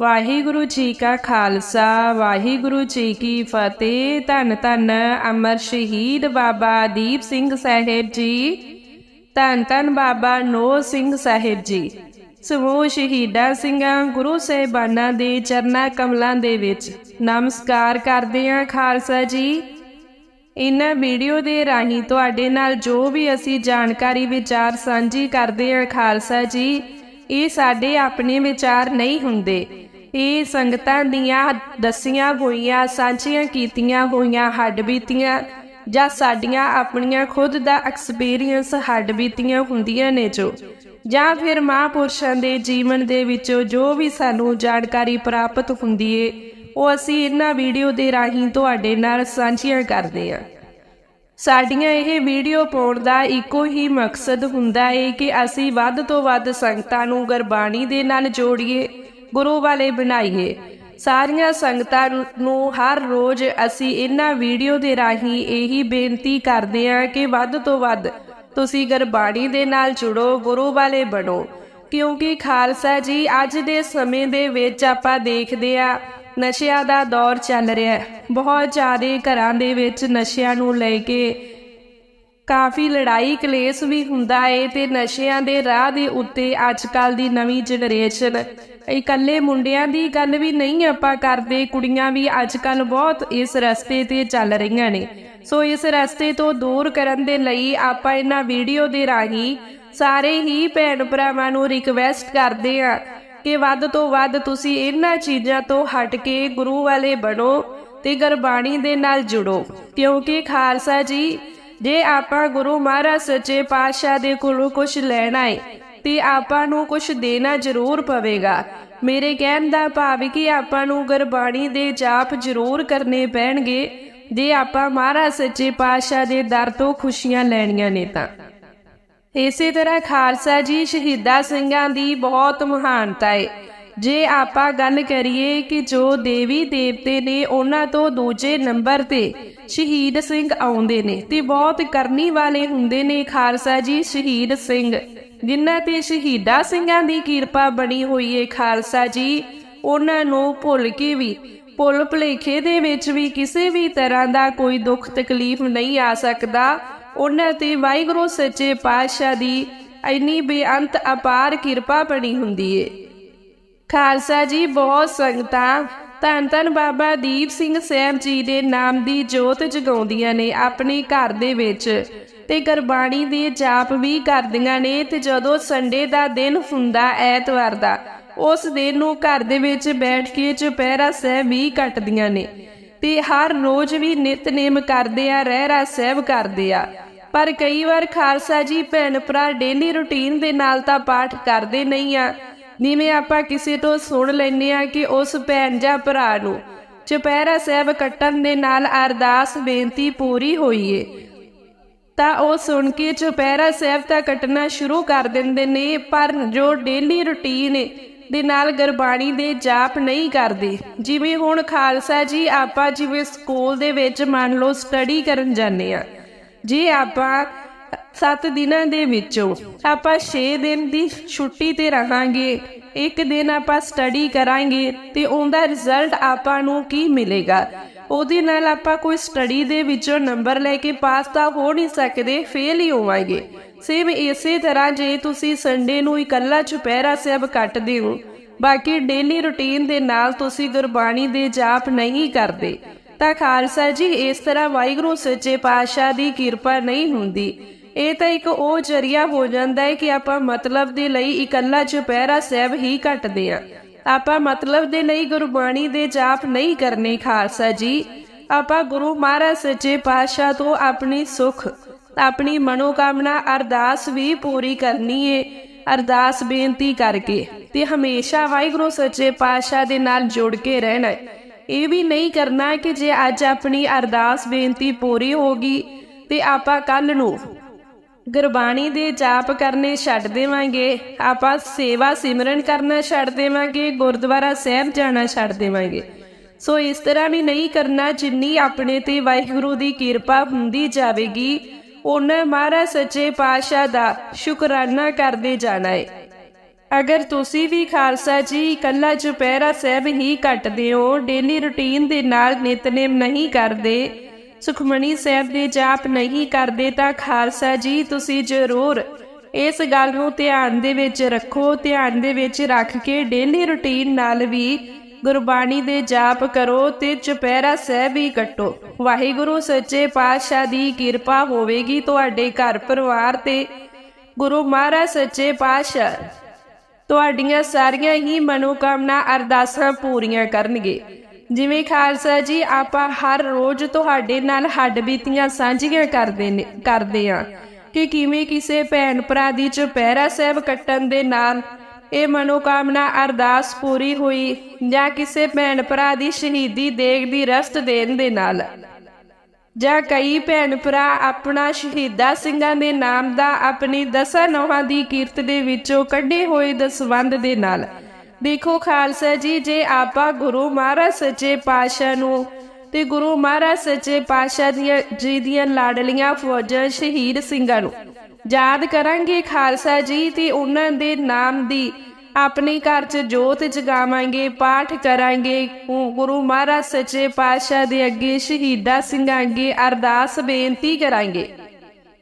ਵਾਹਿਗੁਰੂ ਜੀ ਕਾ ਖਾਲਸਾ, ਵਾਹਿਗੁਰੂ ਜੀ ਕੀ ਫਤਿਹ। ਧੰਨ ਧੰਨ ਅਮਰ ਸ਼ਹੀਦ ਬਾਬਾ ਦੀਪ ਸਿੰਘ ਸਾਹਿਬ ਜੀ। ਧੰਨ ਧੰਨ ਬਾਬਾ ਨੋ ਸਿੰਘ ਸਾਹਿਬ ਜੀ। ਸਮੂਹ ਸ਼ਹੀਦਾਂ ਸਿੰਘਾਂ, ਗੁਰੂ ਸਾਹਿਬਾਨਾਂ ਦੇ ਚਰਨਾ ਕਮਲਾਂ ਦੇ ਵਿੱਚ ਨਮਸਕਾਰ ਕਰਦੇ ਹਾਂ ਖਾਲਸਾ ਜੀ। ਇਹਨਾਂ ਵੀਡੀਓ ਦੇ ਰਾਹੀਂ ਤੁਹਾਡੇ ਨਾਲ ਜੋ ਵੀ ਅਸੀਂ ਜਾਣਕਾਰੀ, ਵਿਚਾਰ ਸਾਂਝੀ ਕਰਦੇ ਹਾਂ ਖਾਲਸਾ ਜੀ, ਇਹ ਸਾਡੇ ਆਪਣੇ ਵਿਚਾਰ ਨਹੀਂ ਹੁੰਦੇ। ਇਹ ਸੰਗਤਾਂ ਦੀਆਂ ਦਸੀਆਂ ਹੋਈਆਂ, ਸਾਂਝੀਆਂ ਕੀਤੀਆਂ ਹੋਈਆਂ, ਹੱਡ ਬੀਤੀਆਂ, ਜਾਂ ਸਾਡੀਆਂ ਆਪਣੀਆਂ ਖੁਦ ਦਾ ਐਕਸਪੀਰੀਅੰਸ ਹੱਡ ਬੀਤੀਆਂ ਹੁੰਦੀਆਂ ਨੇ ਜੋ। ਜਾਂ ਫਿਰ ਮਹਾਂਪੁਰਸ਼ਾਂ ਦੇ ਜੀਵਨ ਦੇ ਵਿੱਚੋਂ ਜੋ ਵੀ ਸਾਨੂੰ ਜਾਣਕਾਰੀ ਪ੍ਰਾਪਤ ਹੁੰਦੀ ਏ, ਉਹ ਅਸੀਂ ਇਹਨਾਂ ਵੀਡੀਓ ਦੇ ਰਾਹੀਂ ਤੁਹਾਡੇ ਨਾਲ ਸਾਂਝੀਆਂ ਕਰਦੇ ਹਾਂ ਸਾਡੀਆਂ ਇਹ ਵੀਡੀਓ ਪਾਉਣ ਦਾ ਇੱਕੋ ਹੀ ਮਕਸਦ ਹੁੰਦਾ ਏ ਕਿ ਅਸੀਂ ਵੱਧ ਤੋਂ ਵੱਧ ਸੰਗਤਾਂ ਨੂੰ ਗੁਰਬਾਣੀ ਦੇ ਨਾਲ ਜੋੜੀਏ ਗੁਰੂ ਵਾਲੇ ਬਣਾਈਏ। ਸਾਰੀਆਂ ਸੰਗਤਾਂ ਨੂੰ ਹਰ ਰੋਜ਼ ਅਸੀਂ ਇਹਨਾਂ ਵੀਡੀਓ ਦੇ ਰਾਹੀਂ ਇਹੀ ਬੇਨਤੀ ਕਰਦੇ ਹਾਂ ਕਿ ਵੱਧ ਤੋਂ ਵੱਧ ਤੁਸੀਂ ਗੁਰਬਾਣੀ ਦੇ ਨਾਲ ਜੁੜੋ, ਗੁਰੂ ਵਾਲੇ ਬਣੋ। ਕਿਉਂਕਿ ਖਾਲਸਾ ਜੀ, ਅੱਜ ਦੇ ਸਮੇਂ ਦੇ ਵਿੱਚ ਆਪਾਂ ਦੇਖਦੇ ਆ ਨਸ਼ਿਆਂ ਦਾ ਦੌਰ ਚੱਲ ਰਿਹਾ ਹੈ। ਬਹੁਤ ਜ਼ਿਆਦਾ ਘਰਾਂ ਦੇ ਵਿੱਚ ਨਸ਼ਿਆਂ ਨੂੰ ਲੈ ਕੇ ਕਾਫੀ ਲੜਾਈ ਕਲੇਸ਼ ਵੀ ਹੁੰਦਾ ਏ ਤੇ ਨਸ਼ਿਆਂ ਦੇ ਰਾਹ ਦੇ ਉੱਤੇ ਅੱਜ ਕੱਲ ਦੀ ਨਵੀਂ ਜਨਰੇਸ਼ਨ। ਇਕੱਲੇ ਮੁੰਡਿਆਂ ਦੀ ਗੱਲ ਵੀ ਨਹੀਂ ਆਪਾਂ ਕਰਦੇ, ਕੁੜੀਆਂ ਵੀ ਅੱਜ ਕੱਲ ਬਹੁਤ ਇਸ ਰਸਤੇ ਤੇ ਚੱਲ ਰਹੀਆਂ ਨੇ। ਸੋ ਇਸ ਰਸਤੇ ਤੋਂ ਦੂਰ ਕਰਨ ਦੇ ਲਈ ਆਪਾਂ ਇਹਨਾਂ ਵੀਡੀਓ ਦੇ ਰਾਹੀਂ ਸਾਰੇ ਹੀ ਭੈਣ ਭਰਾਵਾਂ ਨੂੰ ਰਿਕਵੈਸਟ ਕਰਦੇ ਆ ਕਿ ਵੱਧ ਤੋਂ ਵੱਧ ਤੁਸੀਂ ਇਹਨਾਂ ਚੀਜ਼ਾਂ ਤੋਂ ਹਟ ਕੇ ਗੁਰੂ ਵਾਲੇ ਬਣੋ ਤੇ ਗੁਰਬਾਣੀ ਦੇ ਨਾਲ ਜੁੜੋ। ਕਿਉਂਕਿ ਖਾਲਸਾ ਜੀ ਜੇ ਆਪਾਂ ਗੁਰੂ ਮਹਾਰਾਜ ਸੱਚੇ ਪਾਤਸ਼ਾਹ ਦੇ ਕੋਲੋਂ ਕੁਝ ਲੈਣਾ ਹੈ ਤੇ ਆਪਾਂ ਨੂੰ ਕੁਝ ਦੇਣਾ ਜ਼ਰੂਰ ਪਵੇਗਾ। ਮੇਰੇ ਕਹਿਣ ਦਾ ਭਾਵ ਕਿ ਆਪਾਂ ਨੂੰ ਗੁਰਬਾਣੀ ਦੇ ਜਾਪ ਜ਼ਰੂਰ ਕਰਨੇ ਪੈਣਗੇ, ਜੇ ਆਪਾਂ ਮਹਾਰਾਜ ਸੱਚੇ ਪਾਤਸ਼ਾਹ ਦੇ ਦਰ ਤੋਂ ਖੁਸ਼ੀਆਂ ਲੈਣੀਆਂ ਨੇ ਤਾਂ। ਇਸੇ ਤਰ੍ਹਾਂ ਖਾਲਸਾ ਜੀ ਸ਼ਹੀਦਾ ਸਿੰਘਾਂ ਦੀ ਬਹੁਤ ਮਹਾਨਤਾ ਹੈ ਜੇ ਆਪਾਂ ਗੱਲ ਕਰੀਏ ਕਿ ਜੋ ਦੇਵੀ ਦੇਵਤੇ ਨੇ ਉਹਨਾਂ ਤੋਂ ਦੂਜੇ ਨੰਬਰ ਤੇ ਸ਼ਹੀਦ ਸਿੰਘ ਆਉਂਦੇ ਨੇ ਤੇ ਬਹੁਤ ਕਰਨੀ ਵਾਲੇ ਹੁੰਦੇ ਨੇ ਖਾਲਸਾ ਜੀ ਸ਼ਹੀਦ ਸਿੰਘ, ਜਿਨ੍ਹਾਂ ਤੇ ਸ਼ਹੀਦਾਂ ਸਿੰਘਾਂ ਦੀ ਕਿਰਪਾ ਬਣੀ ਹੋਈ ਏ ਖਾਲਸਾ ਜੀ, ਉਹਨਾਂ ਨੂੰ ਭੁੱਲ ਕੇ ਵੀ, ਭੁੱਲ ਭੁਲੇਖੇ ਦੇ ਵਿੱਚ ਵੀ ਕਿਸੇ ਵੀ ਤਰ੍ਹਾਂ ਦਾ ਕੋਈ ਦੁੱਖ ਤਕਲੀਫ ਨਹੀਂ ਆ ਸਕਦਾ, ਉਹਨਾਂ ਤੇ ਵਾਹਿਗੁਰੂ ਸੱਚੇ ਪਾਤਸ਼ਾਹ ਦੀ ਇੰਨੀ ਬੇਅੰਤ ਅਪਾਰ ਕਿਰਪਾ ਬਣੀ ਹੁੰਦੀ ਏ। ਖਾਲਸਾ ਜੀ, ਬਹੁਤ ਸੰਗਤਾਂ। ਧੰਨ ਧੰਨ ਬਾਬਾ ਦੀਪ ਸਿੰਘ ਸਾਹਿਬ ਜੀ ਦੇ ਨਾਮ ਦੀ ਜੋਤ ਜਗਾਉਂਦੀਆਂ ਨੇ ਆਪਣੇ ਘਰ ਦੇ ਵਿੱਚ ਤੇ ਗੁਰਬਾਣੀ ਦੇ ਜਾਪ ਵੀ ਕਰਦੀਆਂ ਨੇ ਤੇ ਜਦੋਂ ਸੰਡੇ ਦਾ ਦਿਨ ਹੁੰਦਾ ਐਤਵਾਰ ਦਾ, ਉਸ ਦਿਨ ਨੂੰ ਘਰ ਦੇ ਵਿੱਚ ਬੈਠ ਕੇ ਚੁਪਹਿਰਾ ਸਾਹਿਬ ਵੀ ਕੱਟਦੀਆਂ ਨੇ ਤੇ ਹਰ ਰੋਜ਼ ਵੀ ਨਿਤਨੇਮ ਕਰਦੇ ਆ, ਰਹਿਰਾ ਸਾਹਿਬ ਕਰਦੇ ਆ। ਪਰ ਕਈ ਵਾਰ ਖਾਲਸਾ ਜੀ ਭੈਣ ਭਰਾ ਡੇਲੀ ਰੁਟੀਨ ਦੇ ਨਾਲ ਤਾਂ ਪਾਠ ਕਰਦੇ ਨਹੀਂ ਆ। ਜਿਵੇਂ ਆਪਾਂ ਕਿਸੇ ਤੋਂ ਸੁਣ ਲੈਂਦੇ ਆ ਕਿ ਉਸ ਭੈਣ ਜਾਂ ਭਰਾ ਨੂੰ ਚੁਪਹਿਰਾ ਸਾਹਿਬ ਕੱਟਣ ਦੇ ਨਾਲ ਅਰਦਾਸ ਬੇਨਤੀ ਪੂਰੀ ਹੋਈ ਏ ਤਾਂ ਉਹ ਸੁਣ ਕੇ ਚੁਪਹਿਰਾ ਸਾਹਿਬ ਤਾਂ ਕੱਟਣਾ ਸ਼ੁਰੂ ਕਰ ਦਿੰਦੇ ਨੇ, ਪਰ ਜੋ ਡੇਲੀ ਰੁਟੀਨ ਦੇ ਨਾਲ ਗੁਰਬਾਣੀ ਦੇ ਜਾਪ ਨਹੀਂ ਕਰਦੇ। ਜਿਵੇਂ ਹੁਣ ਖਾਲਸਾ ਜੀ ਆਪਾਂ ਜਿਵੇਂ ਸਕੂਲ ਦੇ ਵਿੱਚ ਮੰਨ ਲਓ ਸਟੱਡੀ ਕਰਨ ਜਾਂਦੇ ਆ ਜੇ ਆਪਾਂ 7 ਦਿਨਾਂ ਦੇ ਵਿੱਚੋਂ ਆਪਾਂ 6 ਦਿਨ ਦੀ ਛੁੱਟੀ ਤੇ ਰਹਾਂਗੇ। ਇੱਕ ਦਿਨ ਆਪਾਂ ਸਟੱਡੀ ਕਰਾਂਗੇ ਤੇ ਉਹਦਾ ਰਿਜ਼ਲਟ ਆਪਾਂ ਨੂੰ ਕੀ ਮਿਲੇਗਾ? ਉਹਦੇ ਨਾਲ ਆਪਾਂ ਕੋਈ ਸਟੱਡੀ ਦੇ ਵਿੱਚੋਂ ਨੰਬਰ ਲੈ ਕੇ ਪਾਸ ਤਾਂ ਹੋ ਨਹੀਂ ਸਕਦੇ ਫੇਲ ਹੀ ਹੋਵਾਂਗੇ। ਸੇਮ ਇਸੇ ਤਰ੍ਹਾਂ ਜੇ ਤੁਸੀਂ ਸੰਡੇ ਨੂੰ ਇਕੱਲਾ ਚੁਪਹਿਰਾ ਸਭ ਕੱਟਦੇ ਹੋ, ਬਾਕੀ ਡੇਲੀ ਰੁਟੀਨ ਦੇ ਨਾਲ ਤੁਸੀਂ ਗੁਰਬਾਣੀ ਦੇ ਜਾਪ ਨਹੀਂ ਕਰਦੇ। ਤਾਂ ਖਾਲਸਾ ਜੀ, ਇਸ ਤਰ੍ਹਾਂ ਵਾਹਿਗੁਰੂ ਸੱਚੇ ਪਾਤਸ਼ਾਹ ਦੀ ਕਿਰਪਾ ਨਹੀਂ ਹੁੰਦੀ। ਇਹ ਤਾਂ ਇੱਕ ਉਹ ਜਰੀਆ ਹੋ ਜਾਂਦਾ ਹੈ ਕਿ ਆਪਾਂ ਮਤਲਬ ਦੇ ਲਈ ਇਕੱਲਾ ਚੁਪਹਿਰਾ ਸਾਹਿਬ ਹੀ ਕੱਟਦੇ ਆ ਆਪਾਂ ਮਤਲਬ ਦੇ ਲਈ ਗੁਰਬਾਣੀ ਦੇ ਜਾਪ ਨਹੀਂ ਕਰਨੇ, ਖਾਲਸਾ ਜੀ। ਆਪਾਂ ਗੁਰੂ ਮਹਾਰਾਜ ਸੱਚੇ ਪਾਤਸ਼ਾਹ ਤੋਂ ਆਪਣੀ ਸੁਖ, ਆਪਣੀ ਮਨੋਕਾਮਨਾ ਅਰਦਾਸ ਵੀ ਪੂਰੀ ਕਰਨੀ ਏ, ਅਰਦਾਸ ਬੇਨਤੀ ਕਰਕੇ ਤੇ ਹਮੇਸ਼ਾ ਵਾਹਿਗੁਰੂ ਸੱਚੇ ਪਾਤਸ਼ਾਹ ਦੇ ਨਾਲ ਜੁੜ ਕੇ ਰਹਿਣਾ ਇਹ ਵੀ ਨਹੀਂ ਕਰਨਾ ਕਿ ਜੇ ਅੱਜ ਆਪਣੀ ਅਰਦਾਸ ਬੇਨਤੀ ਪੂਰੀ ਹੋ ਗਈ ਤੇ ਆਪਾਂ ਕੱਲ ਨੂੰ ਗੁਰਬਾਣੀ ਦੇ ਜਾਪ ਕਰਨੇ ਛੱਡ ਦੇਵਾਂਗੇ। ਆਪਾਂ ਸੇਵਾ ਸਿਮਰਨ ਕਰਨਾ ਛੱਡ ਦੇਵਾਂਗੇ, ਗੁਰਦੁਆਰਾ ਸਾਹਿਬ ਜਾਣਾ ਛੱਡ ਦੇਵਾਂਗੇ। ਸੋ ਇਸ ਤਰ੍ਹਾਂ ਵੀ ਨਹੀਂ ਕਰਨਾ, ਜਿੰਨੀ ਆਪਣੇ ਤੇ ਵਾਹਿਗੁਰੂ ਦੀ ਕਿਰਪਾ ਹੁੰਦੀ ਜਾਵੇਗੀ ਉਹਨਾਂ ਮਹਾਰਾਜ ਸੱਚੇ ਪਾਤਸ਼ਾਹ ਦਾ ਸ਼ੁਕਰਾਨਾ ਕਰਦੇ ਜਾਣਾ ਏ। ਅਗਰ ਤੁਸੀਂ ਵੀ ਖਾਲਸਾ ਜੀ ਇਕੱਲਾ ਚੁਪਹਿਰਾ ਸਾਹਿਬ ਹੀ ਕੱਟਦੇ ਹੋ ਡੇਲੀ ਰੁਟੀਨ ਦੇ ਨਾਲ ਨਿਤਨੇਮ ਨਹੀਂ ਕਰਦੇ ਸੁਖਮਣੀ ਸਾਹਿਬ ਦੇ ਜਾਪ ਨਹੀਂ ਕਰਦੇ ਤਾਂ ਖਾਲਸਾ ਜੀ, ਤੁਸੀਂ ਜ਼ਰੂਰ ਇਸ ਗੱਲ ਨੂੰ ਧਿਆਨ ਦੇ ਵਿੱਚ ਰੱਖੋ, ਧਿਆਨ ਦੇ ਵਿੱਚ ਰੱਖ ਕੇ ਡੇਲੀ ਰੁਟੀਨ ਨਾਲ ਵੀ ਗੁਰਬਾਣੀ ਦੇ ਜਾਪ ਕਰੋ ਤੇ ਚੁਪਹਿਰਾ ਸਾਹਿਬ ਵੀ ਕੱਟੋ। ਵਾਹਿਗੁਰੂ, ਸੱਚੇ ਪਾਤਸ਼ਾਹ ਦੀ ਕਿਰਪਾ ਹੋਵੇਗੀ ਤੁਹਾਡੇ ਘਰ ਪਰਿਵਾਰ ਤੇ। ਗੁਰੂ ਮਹਾਰਾਜ, ਸੱਚੇ ਪਾਤਸ਼ਾਹ, ਤੁਹਾਡੀਆਂ ਸਾਰੀਆਂ ਹੀ ਮਨੋਕਾਮਨਾ ਅਰਦਾਸਾਂ ਪੂਰੀਆਂ ਕਰਨਗੇ। ਜਿਵੇਂ ਖਾਲਸਾ ਜੀ, ਆਪਾਂ ਹਰ ਰੋਜ਼ ਤੁਹਾਡੇ ਨਾਲ ਹੱਡ ਬੀਤੀਆਂ ਸਾਂਝੀਆਂ ਕਰਦੇ ਨੇ, ਕਰਦੇ ਆ ਕਿ ਕਿਵੇਂ ਕਿਸੇ ਭੈਣ ਭਰਾ ਦੀ ਚੁਪਹਿਰਾ ਸਾਹਿਬ ਕੱਟਣ ਦੇ ਨਾਲ ਇਹ ਮਨੋਕਾਮਨਾ ਅਰਦਾਸ ਪੂਰੀ ਹੋਈ ਜਾਂ ਕਿਸੇ ਭੈਣ ਭਰਾ ਦੀ ਸ਼ਹੀਦੀ ਦੇਗ ਦੀ ਰਸਤ ਦੇਣ ਦੇ ਨਾਲ। ਜਾਂ ਕਈ ਭੈਣ ਭਰਾ ਆਪਣਾ ਸ਼ਹੀਦਾ ਸਿੰਘਾਂ ਦੇ ਨਾਮ ਦਾ ਆਪਣੀ ਦਸਾਂ ਨੋਹਾਂ ਦੀ ਕੀਰਤ ਦੇ ਵਿੱਚੋਂ ਕੱਢੇ ਹੋਏ ਦਸਵੰਦ ਦੇ ਨਾਲ ਦੇਖੋ ਖਾਲਸਾ ਜੀ, ਜੇ ਆਪਾਂ ਗੁਰੂ ਮਹਾਰਾਜ ਸੱਚੇ ਪਾਤਸ਼ਾਹ ਨੂੰ ਤੇ ਗੁਰੂ ਮਹਾਰਾਜ ਸੱਚੇ ਪਾਤਸ਼ਾਹ ਦੀਆਂ ਜੀ ਦੀਆਂ ਲਾਡਲੀਆਂ ਫੌਜਾਂ ਸ਼ਹੀਦ ਸਿੰਘਾਂ ਨੂੰ ਯਾਦ ਕਰਾਂਗੇ ਖਾਲਸਾ ਜੀ, ਤੇ ਉਹਨਾਂ ਦੇ ਨਾਮ ਦੀ ਆਪਣੇ ਘਰ 'ਚ ਜੋਤ ਜਗਾਵਾਂਗੇ, ਪਾਠ ਕਰਾਂਗੇ ਗੁਰੂ ਮਹਾਰਾਜ ਸੱਚੇ ਪਾਤਸ਼ਾਹ ਦੇ ਅੱਗੇ ਸ਼ਹੀਦਾਂ ਸਿੰਘਾਂ ਅੱਗੇ ਅਰਦਾਸ ਬੇਨਤੀ ਕਰਾਂਗੇ।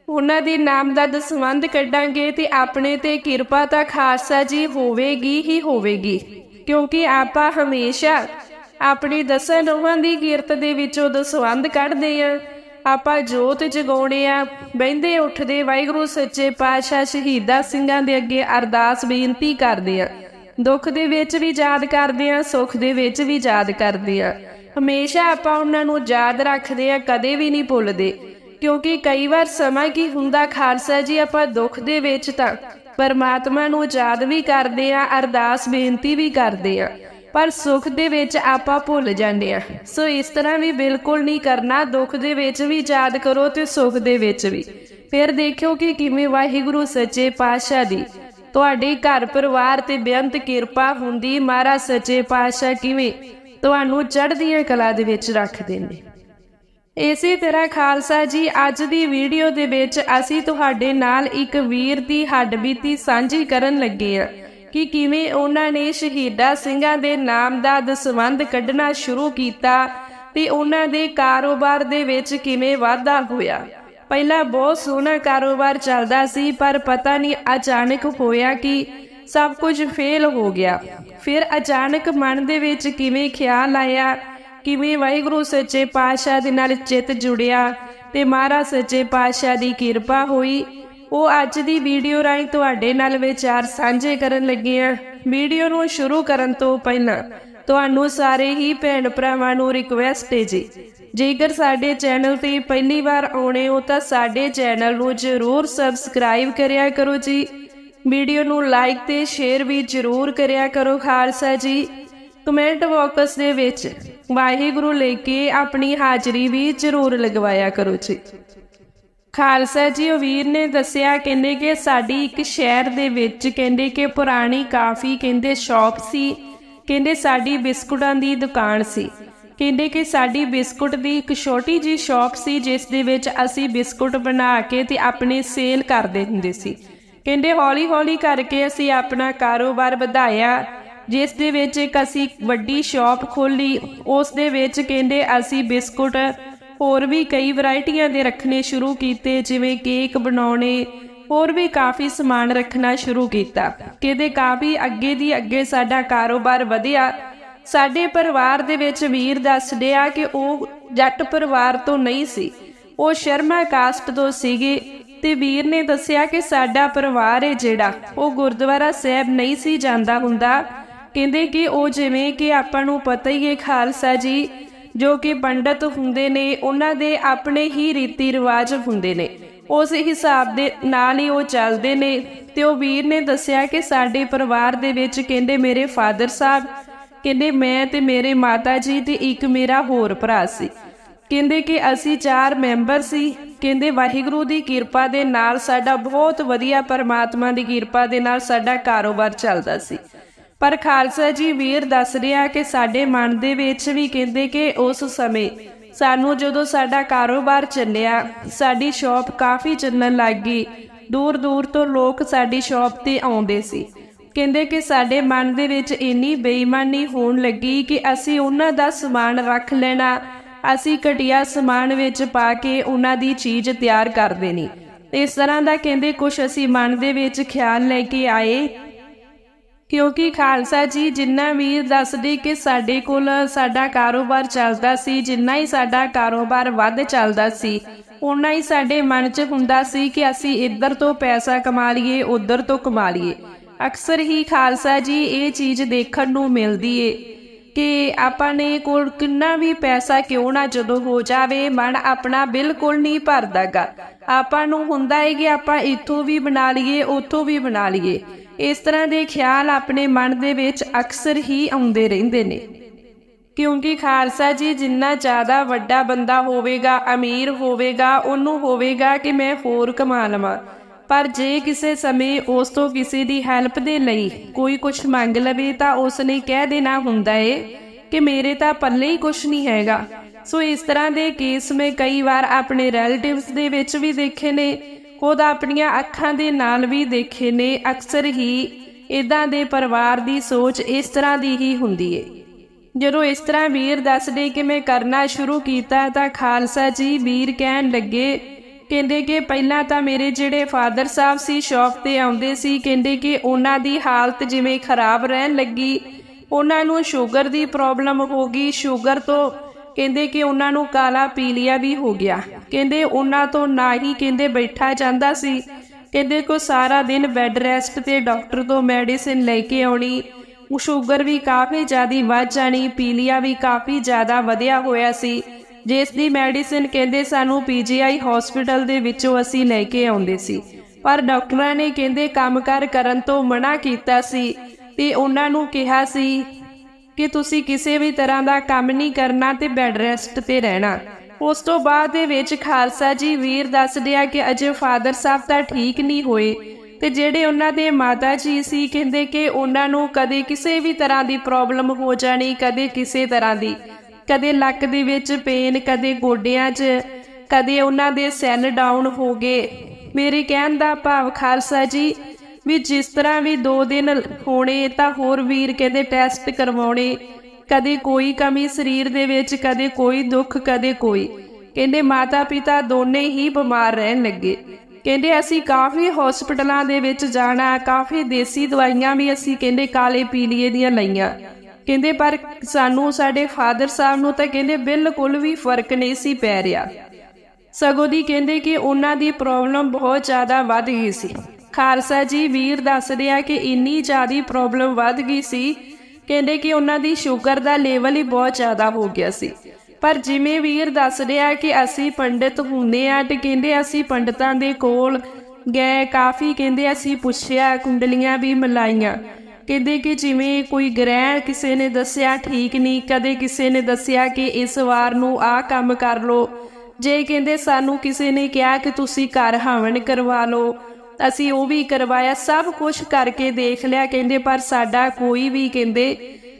ਉਹਨਾਂ ਦੇ ਨਾਮ ਦਾ ਦਸਵੰਧ ਕੱਢਾਂਗੇ ਤੇ ਆਪਣੇ ਤੇ ਕਿਰਪਾ ਤਾਂ ਖਾਲਸਾ ਜੀ ਹੋਵੇਗੀ ਹੀ ਹੋਵੇਗੀ। ਕਿਉਂਕਿ ਆਪਾਂ ਹਮੇਸ਼ਾ ਆਪਣੀ ਦਸਾਂ ਨੋਹਾਂ ਦੀ ਕਿਰਤ ਦੇ ਵਿੱਚੋਂ ਦਸਵੰਧ ਕੱਢਦੇ ਆਂ। ਆਪਾਂ ਜੋਤ ਜਗਾਉਣੇ ਆ। ਬਹਿੰਦੇ ਉੱਠਦੇ ਵਾਹਿਗੁਰੂ ਸੱਚੇ ਪਾਤਸ਼ਾਹ ਸ਼ਹੀਦਾਂ ਸਿੰਘਾਂ ਦੇ ਅੱਗੇ ਅਰਦਾਸ ਬੇਨਤੀ ਕਰਦੇ ਆ। ਦੁੱਖ ਦੇ ਵਿੱਚ ਵੀ ਯਾਦ ਕਰਦੇ ਆ, ਸੁੱਖ ਦੇ ਵਿੱਚ ਵੀ ਯਾਦ ਕਰਦੇ ਆ। ਹਮੇਸ਼ਾ ਆਪਾਂ ਉਹਨਾਂ ਨੂੰ ਯਾਦ ਰੱਖਦੇ ਆ, ਕਦੇ ਵੀ ਨਹੀਂ ਭੁੱਲਦੇ। ਕਿਉਂਕਿ ਕਈ ਵਾਰ ਸਮਾਂ ਕੀ ਹੁੰਦਾ, ਖਾਲਸਾ ਜੀ, ਆਪਾਂ ਦੁੱਖ ਦੇ ਵਿੱਚ ਤਾਂ ਪਰਮਾਤਮਾ ਨੂੰ ਯਾਦ ਵੀ ਕਰਦੇ ਆ ਅਰਦਾਸ, ਬੇਨਤੀ ਵੀ ਕਰਦੇ ਆ ਪਰ ਸੁੱਖ ਦੇ ਵਿੱਚ ਆਪਾਂ ਭੁੱਲ ਜਾਂਦੇ ਆ ਸੋ ਇਸ ਤਰ੍ਹਾਂ ਵੀ ਬਿਲਕੁਲ ਨਹੀਂ ਕਰਨਾ, ਦੁੱਖ ਦੇ ਵਿੱਚ ਵੀ ਯਾਦ ਕਰੋ ਤੇ ਸੁੱਖ ਦੇ ਵਿੱਚ ਵੀ। ਫਿਰ ਦੇਖਿਓ ਕਿ ਕਿਵੇਂ ਵਾਹਿਗੁਰੂ ਸੱਚੇ ਪਾਤਸ਼ਾਹ ਦੀ ਤੁਹਾਡੇ ਘਰ ਪਰਿਵਾਰ ਤੇ ਬੇਅੰਤ ਕਿਰਪਾ ਹੁੰਦੀ, ਮਹਾਰਾਜ ਸੱਚੇ ਪਾਤਸ਼ਾਹ ਕਿਵੇਂ ਤੁਹਾਨੂੰ ਚੜ੍ਹਦੀਆਂ ਕਲਾ ਦੇ ਵਿੱਚ ਰੱਖਦੇ ਨੇ। ਇਸੇ ਤਰ੍ਹਾਂ ਖਾਲਸਾ ਜੀ, ਅੱਜ ਦੀ ਵੀਡੀਓ ਦੇ ਵਿੱਚ ਅਸੀਂ ਤੁਹਾਡੇ ਨਾਲ ਇੱਕ ਵੀਰ ਦੀ ਹੱਡਬੀਤੀ ਸਾਂਝੀ ਕਰਨ ਲੱਗੇ ਹਾਂ ਕਿ ਕਿਵੇਂ ਉਹਨਾਂ ਨੇ ਸ਼ਹੀਦਾ ਸਿੰਘਾਂ ਦੇ ਨਾਮ ਦਾ ਦਸਵੰਧ ਕੱਢਣਾ ਸ਼ੁਰੂ ਕੀਤਾ ਤੇ ਉਹਨਾਂ ਦੇ ਕਾਰੋਬਾਰ ਦੇ ਵਿੱਚ ਕਿਵੇਂ ਵਾਧਾ ਹੋਇਆ। ਪਹਿਲਾਂ ਬਹੁਤ ਸੋਹਣਾ ਕਾਰੋਬਾਰ ਚੱਲਦਾ ਸੀ, ਪਰ ਪਤਾ ਨਹੀਂ ਅਚਾਨਕ ਹੋਇਆ ਕਿ ਸਭ ਕੁਝ ਫੇਲ ਹੋ ਗਿਆ। ਫਿਰ ਅਚਾਨਕ ਮਨ ਦੇ ਵਿੱਚ ਕਿਵੇਂ ਖਿਆਲ ਆਇਆ ਕਿਵੇਂ ਵਾਹਿਗੁਰੂ ਸੱਚੇ ਪਾਤਸ਼ਾਹ ਦੇ ਨਾਲ ਚਿੱਤ ਜੁੜਿਆ ਤੇ ਮਹਾਰਾਜ ਸੱਚੇ ਪਾਤਸ਼ਾਹ ਦੀ ਕਿਰਪਾ ਹੋਈ, ਉਹ ਅੱਜ ਦੀ ਵੀਡੀਓ ਰਾਹੀਂ ਤੁਹਾਡੇ ਨਾਲ ਵਿਚਾਰ ਸਾਂਝੇ ਕਰਨ ਲੱਗੇ ਆ ਵੀਡੀਓ ਨੂੰ ਸ਼ੁਰੂ ਕਰਨ ਤੋਂ ਪਹਿਲਾਂ ਤੁਹਾਨੂੰ ਸਾਰੇ ਹੀ ਭੈਣ ਭਰਾਵਾਂ ਨੂੰ ਰਿਕਵੈਸਟ ਹੈ ਜੀ। ਜੇਕਰ ਸਾਡੇ ਚੈਨਲ ਤੇ ਪਹਿਲੀ ਵਾਰ ਆਉਣੇ ਹੋ ਤਾਂ ਸਾਡੇ ਚੈਨਲ ਨੂੰ ਜ਼ਰੂਰ ਸਬਸਕ੍ਰਾਈਬ ਕਰਿਆ ਕਰੋ ਜੀ। ਵੀਡੀਓ ਨੂੰ ਲਾਈਕ ਤੇ ਸ਼ੇਅਰ ਵੀ ਜ਼ਰੂਰ ਕਰਿਆ ਕਰੋ ਖਾਲਸਾ ਜੀ। ਕਮੈਂਟ ਬਾਕਸ ਦੇ ਵਿੱਚ ਵਾਹਿਗੁਰੂ ਲੈ ਕੇ ਆਪਣੀ ਹਾਜ਼ਰੀ ਵੀ ਜ਼ਰੂਰ ਲਗਵਾਇਆ ਕਰੋ ਜੀ। ਖਾਲਸਾ ਜੀ, ਉਹ ਵੀਰ ਨੇ ਦੱਸਿਆ, ਕਹਿੰਦੇ ਕਿ ਸਾਡੀ ਇੱਕ ਸ਼ਹਿਰ ਦੇ ਵਿੱਚ, ਕਹਿੰਦੇ ਕਿ ਪੁਰਾਣੀ ਕਾਫੀ, ਕਹਿੰਦੇ ਸ਼ਾਪ ਸੀ, ਕਹਿੰਦੇ ਸਾਡੀ ਬਿਸਕੁਟਾਂ ਦੀ ਦੁਕਾਨ ਸੀ। ਕਹਿੰਦੇ ਕਿ ਸਾਡੀ ਬਿਸਕੁਟ ਦੀ ਇੱਕ ਛੋਟੀ ਜੀ ਸ਼ਾਪ ਸੀ, ਜਿਸ ਦੇ ਵਿੱਚ ਅਸੀਂ ਬਿਸਕੁਟ ਬਣਾ ਕੇ ਤੇ ਆਪਣੇ ਸੇਲ ਕਰਦੇ ਹੁੰਦੇ ਸੀ। ਕਹਿੰਦੇ ਹੌਲੀ ਹੌਲੀ ਕਰਕੇ ਅਸੀਂ ਆਪਣਾ ਕਾਰੋਬਾਰ ਵਧਾਇਆ। ਜਿਸ ਦੇ ਵਿੱਚ ਇੱਕ ਅਸੀਂ ਵੱਡੀ ਸ਼ਾਪ ਖੋਲੀ ਉਸ ਦੇ ਵਿੱਚ ਕਹਿੰਦੇ ਅਸੀਂ ਬਿਸਕੁਟ, ਹੋਰ ਵੀ ਕਈ ਵੈਰਾਈਟੀਆਂ ਦੇ ਰੱਖਣੇ ਸ਼ੁਰੂ ਕੀਤੇ, ਜਿਵੇਂ ਕੇਕ ਬਣਾਉਣੇ, ਹੋਰ ਵੀ ਕਾਫੀ ਸਮਾਨ ਰੱਖਣਾ ਸ਼ੁਰੂ ਕੀਤਾ। ਕਿਤੇ ਕਾਫੀ ਅੱਗੇ ਦੀ ਅੱਗੇ ਸਾਡਾ ਕਾਰੋਬਾਰ ਵਧਿਆ। ਸਾਡੇ ਪਰਿਵਾਰ ਦੇ ਵਿੱਚ ਵੀਰ ਦੱਸ ਰਿਹਾ ਕਿ ਉਹ ਜੱਟ ਪਰਿਵਾਰ ਤੋਂ ਨਹੀਂ ਸੀ। ਉਹ ਸ਼ਰਮਾ ਕਾਸਟ ਤੋਂ ਸੀਗੇ ਤੇ ਵੀਰ ਨੇ ਦੱਸਿਆ ਕਿ ਸਾਡਾ ਪਰਿਵਾਰ ਹੈ ਜਿਹੜਾ, ਉਹ ਗੁਰਦੁਆਰਾ ਸਾਹਿਬ ਨਹੀਂ ਸੀ ਜਾਂਦਾ ਹੁੰਦਾ। ਕਹਿੰਦੇ ਕਿ ਉਹ ਜਿਵੇਂ ਕਿ ਆਪਾਂ ਨੂੰ ਪਤਾ ਹੀ ਹੈ ਖਾਲਸਾ ਜੀ, ਜੋ ਕਿ ਪੰਡਤ ਹੁੰਦੇ ਨੇ, ਉਹਨਾਂ ਦੇ ਆਪਣੇ ਹੀ ਰੀਤੀ ਰਿਵਾਜ ਹੁੰਦੇ ਨੇ। ਉਸ ਹਿਸਾਬ ਦੇ ਨਾਲ ਹੀ ਉਹ ਚੱਲਦੇ ਨੇ। ਤੇ ਉਹ ਵੀਰ ਨੇ ਦੱਸਿਆ ਕਿ ਸਾਡੇ ਪਰਿਵਾਰ ਦੇ ਵਿੱਚ ਕਹਿੰਦੇ ਮੇਰੇ ਫਾਦਰ ਸਾਹਿਬ, ਕਹਿੰਦੇ ਮੈਂ ਤੇ ਮੇਰੇ ਮਾਤਾ ਜੀ ਤੇ ਇੱਕ ਮੇਰਾ ਹੋਰ ਭਰਾ ਸੀ। ਕਹਿੰਦੇ ਕਿ ਅਸੀਂ ਚਾਰ ਮੈਂਬਰ ਸੀ। ਕਹਿੰਦੇ ਵਾਹਿਗੁਰੂ ਦੀ ਕਿਰਪਾ ਦੇ ਨਾਲ ਸਾਡਾ ਬਹੁਤ ਵਧੀਆ ਪਰਮਾਤਮਾ ਦੀ ਕਿਰਪਾ ਦੇ ਨਾਲ ਸਾਡਾ ਕਾਰੋਬਾਰ ਚੱਲਦਾ ਸੀ। ਪਰ ਖਾਲਸਾ ਜੀ ਵੀਰ ਦੱਸ ਰਿਹਾ ਕਿ ਸਾਡੇ ਮਨ ਦੇ ਵਿੱਚ ਵੀ ਕਹਿੰਦੇ ਕਿ ਉਸ ਸਮੇਂ ਸਾਨੂੰ ਜਦੋਂ ਸਾਡਾ ਕਾਰੋਬਾਰ ਚੱਲਿਆ, ਸਾਡੀ ਸ਼ਾਪ ਕਾਫੀ ਚੱਲਣ ਲੱਗ ਗਈ। ਦੂਰ ਦੂਰ ਤੋਂ ਲੋਕ ਸਾਡੀ ਸ਼ਾਪ ਤੇ ਆਉਂਦੇ ਸੀ। ਕਹਿੰਦੇ ਕਿ ਸਾਡੇ ਮਨ ਦੇ ਵਿੱਚ ਇੰਨੀ ਬੇਈਮਾਨੀ ਹੋਣ ਲੱਗੀ ਕਿ ਅਸੀਂ ਉਹਨਾਂ ਦਾ ਸਮਾਨ ਰੱਖ ਲੈਣਾ, ਅਸੀਂ ਘਟੀਆ ਸਮਾਨ ਵਿੱਚ ਪਾ ਕੇ ਉਹਨਾਂ ਦੀ ਚੀਜ਼ ਤਿਆਰ ਕਰ ਦੇਣੀ ਇਸ ਤਰ੍ਹਾਂ ਦਾ ਕਹਿੰਦੇ ਕੁਝ ਅਸੀਂ ਮਨ ਦੇ ਵਿੱਚ ਖਿਆਲ ਲੈ ਕੇ ਆਏ ਕਿਉਂਕਿ ਖਾਲਸਾ ਜੀ ਜਿੰਨਾ ਵੀ ਦੱਸਦੇ ਕਿ ਸਾਡੇ ਕੋਲ ਸਾਡਾ ਕਾਰੋਬਾਰ ਚੱਲਦਾ ਸੀ, ਜਿੰਨਾ ਹੀ ਸਾਡਾ ਕਾਰੋਬਾਰ ਵੱਧ ਚੱਲਦਾ ਸੀ ਉਨਾ ਹੀ ਸਾਡੇ ਮਨ 'ਚ ਹੁੰਦਾ ਸੀ ਕਿ ਅਸੀਂ ਇੱਧਰ ਤੋਂ ਪੈਸਾ ਕਮਾ ਲਈਏ, ਉੱਧਰ ਤੋਂ ਕਮਾ ਲਈਏ। ਅਕਸਰ ਹੀ ਖਾਲਸਾ ਜੀ ਇਹ ਚੀਜ਼ ਦੇਖਣ ਨੂੰ ਮਿਲਦੀ ਏ ਕਿ ਆਪਾਂ ਨੇ ਕੋਲ ਕਿੰਨਾ ਵੀ ਪੈਸਾ ਕਿਉਂ ਨਾ ਜਦੋਂ ਹੋ ਜਾਵੇ, ਮਨ ਆਪਣਾ ਬਿਲਕੁਲ ਨਹੀਂ ਭਰਦਾਗਾ। ਆਪਾਂ ਨੂੰ ਹੁੰਦਾ ਹੈ ਕਿ ਆਪਾਂ ਇੱਥੋਂ ਵੀ ਬਣਾ ਲਈਏ, ਉੱਥੋਂ ਵੀ ਬਣਾ ਲਈਏ। ਇਸ ਤਰ੍ਹਾਂ ਦੇ ਖਿਆਲ ਆਪਣੇ ਮਨ ਦੇ ਵਿੱਚ ਅਕਸਰ ਹੀ ਆਉਂਦੇ ਰਹਿੰਦੇ ਨੇ। ਕਿਉਂਕਿ ਖਾਲਸਾ ਜੀ ਜਿੰਨਾ ਜ਼ਿਆਦਾ ਵੱਡਾ ਬੰਦਾ ਹੋਵੇਗਾ, ਅਮੀਰ ਹੋਵੇਗਾ, ਉਹਨੂੰ ਹੋਵੇਗਾ ਕਿ ਮੈਂ ਹੋਰ ਕਮਾ ਲਵਾਂ। ਪਰ ਜੇ ਕਿਸੇ ਸਮੇਂ ਉਸ ਤੋਂ ਕਿਸੇ ਦੀ ਹੈਲਪ ਦੇ ਲਈ ਕੋਈ ਕੁਝ ਮੰਗ ਲਵੇ ਤਾਂ ਉਸ ਨੇ ਕਹਿ ਦੇਣਾ ਹੁੰਦਾ ਏ ਕਿ ਮੇਰੇ ਤਾਂ ਪੱਲੇ ਹੀ ਕੁਝ ਨਹੀਂ ਹੈਗਾ। ਸੋ ਇਸ ਤਰ੍ਹਾਂ ਦੇ ਕੇਸ ਮੈਂ ਕਈ ਵਾਰ ਆਪਣੇ ਰਿਲੇਟਿਵਸ ਦੇ ਵਿੱਚ ਵੀ ਦੇਖੇ ਨੇ ਖੁਦ ਆਪਣੀਆਂ ਅੱਖਾਂ ਦੇ ਨਾਲ ਵੀ ਦੇਖੇ ਨੇ, ਅਕਸਰ ਹੀ ਇਦਾਂ ਦੇ ਪਰਿਵਾਰ ਦੀ ਸੋਚ ਇਸ ਤਰ੍ਹਾਂ ਦੀ ਹੀ ਹੁੰਦੀ ਏ। ਜਦੋਂ ਇਸ ਤਰ੍ਹਾਂ ਵੀਰ ਦੱਸਦੇ ਕਿ ਮੈਂ ਕਰਨਾ ਸ਼ੁਰੂ ਕੀਤਾ ਤਾਂ ਖਾਲਸਾ ਜੀ ਵੀਰ ਕਹਿਣ ਲੱਗੇ, ਕਹਿੰਦੇ ਕਿ ਪਹਿਲਾਂ ਤਾਂ ਮੇਰੇ ਜਿਹੜੇ ਫਾਦਰ ਸਾਹਿਬ ਸੀ ਸ਼ੌਪ ਤੇ ਆਉਂਦੇ ਸੀ, ਕਹਿੰਦੇ ਕਿ ਉਹਨਾਂ ਦੀ ਹਾਲਤ ਜਿਵੇਂ ਖਰਾਬ ਰਹਿਣ ਲੱਗੀ, ਉਹਨਾਂ ਨੂੰ ਸ਼ੂਗਰ ਦੀ ਪ੍ਰੋਬਲਮ ਹੋ ਗਈ, ਸ਼ੂਗਰ ਤੋਂ ਕਹਿੰਦੇ ਕਿ ਉਹਨਾਂ ਨੂੰ ਕਾਲਾ ਪੀਲੀਆ ਵੀ ਹੋ ਗਿਆ। ਕਹਿੰਦੇ ਉਹਨਾਂ ਤੋਂ ਨਾ ਹੀ ਕਹਿੰਦੇ ਬੈਠਾ ਜਾਂਦਾ ਸੀ। ਕਹਿੰਦੇ ਕੋ ਸਾਰਾ ਦਿਨ ਬੈੱਡ ਰੈਸਟ ਤੇ ਡਾਕਟਰ ਤੋਂ ਮੈਡੀਸਿਨ ਲੈ ਕੇ ਆਉਣੀ। ਉਹ ਸ਼ੂਗਰ ਵੀ ਕਾਫੀ ਜ਼ਿਆਦੀ ਵੱਧ ਜਾਣੀ, ਪੀਲੀਆ ਵੀ ਕਾਫੀ ਜ਼ਿਆਦਾ ਵਧਿਆ ਹੋਇਆ ਸੀ। ਜਿਸ ਦੀ ਮੈਡੀਸਿਨ ਕਹਿੰਦੇ ਸਾਨੂੰ ਪੀਜੀਆਈ ਹਸਪੀਟਲ ਦੇ ਵਿੱਚੋਂ ਅਸੀਂ ਲੈ ਕੇ ਆਉਂਦੇ ਸੀ। ਪਰ ਡਾਕਟਰਾਂ ਨੇ ਕਹਿੰਦੇ ਕੰਮਕਾਰ ਕਰਨ ਤੋਂ ਮਨਾ ਕੀਤਾ ਸੀ ਤੇ ਉਹਨਾਂ ਨੂੰ ਕਿਹਾ ਸੀ ਕਿ ਤੁਸੀਂ ਕਿਸੇ ਵੀ ਤਰ੍ਹਾਂ ਦਾ ਕੰਮ ਨਹੀਂ ਕਰਨਾ ਤੇ ਬੈੱਡ ਰੈਸਟ ਤੇ ਰਹਿਣਾ। ਉਸ ਤੋਂ ਬਾਅਦ ਦੇ ਵਿੱਚ ਖਾਲਸਾ ਜੀ ਵੀਰ ਦੱਸਦੇ ਆ ਕਿ ਅਜੇ ਫਾਦਰ ਸਾਹਿਬ ਤਾਂ ਠੀਕ ਨਹੀਂ ਹੋਏ ਤੇ ਜਿਹੜੇ ਉਹਨਾਂ ਦੇ ਮਾਤਾ ਜੀ ਸੀ ਕਹਿੰਦੇ ਕਿ ਉਹਨਾਂ ਨੂੰ ਕਦੇ ਕਿਸੇ ਵੀ ਤਰ੍ਹਾਂ ਦੀ ਪ੍ਰੋਬਲਮ ਹੋ ਜਾਣੀ, ਕਦੇ ਕਿਸੇ ਤਰ੍ਹਾਂ ਦੀ। ਕਦੇ ਲੱਕ ਦੇ ਵਿੱਚ ਪੇਨ, ਕਦੇ ਗੋਡਿਆਂ 'ਚ, ਕਦੇ ਉਹਨਾਂ ਦੇ ਸੈੱਲ ਡਾਊਨ ਹੋ ਗਏ। ਮੇਰੇ ਕਹਿਣ ਦਾ ਭਾਵ ਖਾਲਸਾ ਜੀ ਵੀ ਜਿਸ ਤਰ੍ਹਾਂ ਵੀ 2 ਦਿਨ ਹੋਣੇ, ਤਾਂ ਹੋਰ ਵੀਰ ਕਹਿੰਦੇ ਟੈਸਟ ਕਰਵਾਉਣੇ। ਕਦੇ ਕੋਈ ਕਮੀ ਸਰੀਰ ਦੇ ਵਿੱਚ, ਕਦੇ ਕੋਈ ਦੁੱਖ, ਕਦੇ ਕੋਈ। ਕਹਿੰਦੇ ਮਾਤਾ ਪਿਤਾ ਦੋਨੇ ਹੀ ਬਿਮਾਰ ਰਹਿਣ ਲੱਗੇ। ਕਹਿੰਦੇ ਅਸੀਂ ਕਾਫੀ ਹਸਪੀਟਲਾਂ ਦੇ ਵਿੱਚ ਜਾਣਾ, ਕਾਫੀ ਦੇਸੀ ਦਵਾਈਆਂ ਵੀ ਅਸੀਂ ਕਹਿੰਦੇ ਕਾਲੇ ਪੀਲੀਏ ਦੀਆਂ ਲਈਆਂ। ਕਹਿੰਦੇ ਪਰ ਸਾਨੂੰ, ਸਾਡੇ ਫਾਦਰ ਸਾਹਿਬ ਨੂੰ ਤਾਂ ਕਹਿੰਦੇ ਬਿਲਕੁਲ ਵੀ ਫ਼ਰਕ ਨਹੀਂ ਸੀ ਪੈ ਰਿਹਾ। ਸਗੋਂ ਦੀ ਕਹਿੰਦੇ ਕਿ ਉਹਨਾਂ ਦੀ ਪ੍ਰੋਬਲਮ ਬਹੁਤ ਜ਼ਿਆਦਾ ਵੱਧ ਗਈ ਸੀ। ਖਾਲਸਾ ਜੀ ਵੀਰ ਦੱਸਦੇ ਆ ਕਿ ਇੰਨੀ ਜ਼ਿਆਦੀ ਪ੍ਰੋਬਲਮ ਵੱਧ ਗਈ ਸੀ। ਕਹਿੰਦੇ ਕਿ ਉਹਨਾਂ ਦੀ ਸ਼ੂਗਰ ਦਾ ਲੈਵਲ ਹੀ ਬਹੁਤ ਜ਼ਿਆਦਾ ਹੋ ਗਿਆ ਸੀ। ਪਰ ਜਿਵੇਂ ਵੀਰ ਦੱਸਦੇ ਆ ਕਿ ਅਸੀਂ ਪੰਡਿਤ ਹੁੰਦੇ ਆ ਤੇ ਕਹਿੰਦੇ ਅਸੀਂ ਪੰਡਤਾਂ ਦੇ ਕੋਲ ਗਏ, ਕਾਫੀ ਕਹਿੰਦੇ ਅਸੀਂ ਪੁੱਛਿਆ, ਕੁੰਡਲੀਆਂ ਵੀ ਮਲਾਈਆਂ। ਕਹਿੰਦੇ ਕਿ ਜਿਵੇਂ ਕੋਈ ਗ੍ਰਹਿ ਕਿਸੇ ਨੇ ਦੱਸਿਆ ਠੀਕ ਨਹੀਂ, ਕਦੇ ਕਿਸੇ ਨੇ ਦੱਸਿਆ ਕਿ ਇਸ ਵਾਰ ਨੂੰ ਆਹ ਕੰਮ ਕਰ ਲੋ ਜੇ ਕਹਿੰਦੇ ਸਾਨੂੰ ਕਿਸੇ ਨੇ ਕਿਹਾ ਕਿ ਤੁਸੀਂ ਘਰ ਹਵਨ ਕਰਵਾ ਲਓ ਅਸੀਂ ਉਹ ਵੀ ਕਰਵਾਇਆ, ਸਭ ਕੁਝ ਕਰਕੇ ਦੇਖ ਲਿਆ। ਕਹਿੰਦੇ, ਪਰ ਸਾਡਾ ਕੋਈ ਵੀ ਕਹਿੰਦੇ,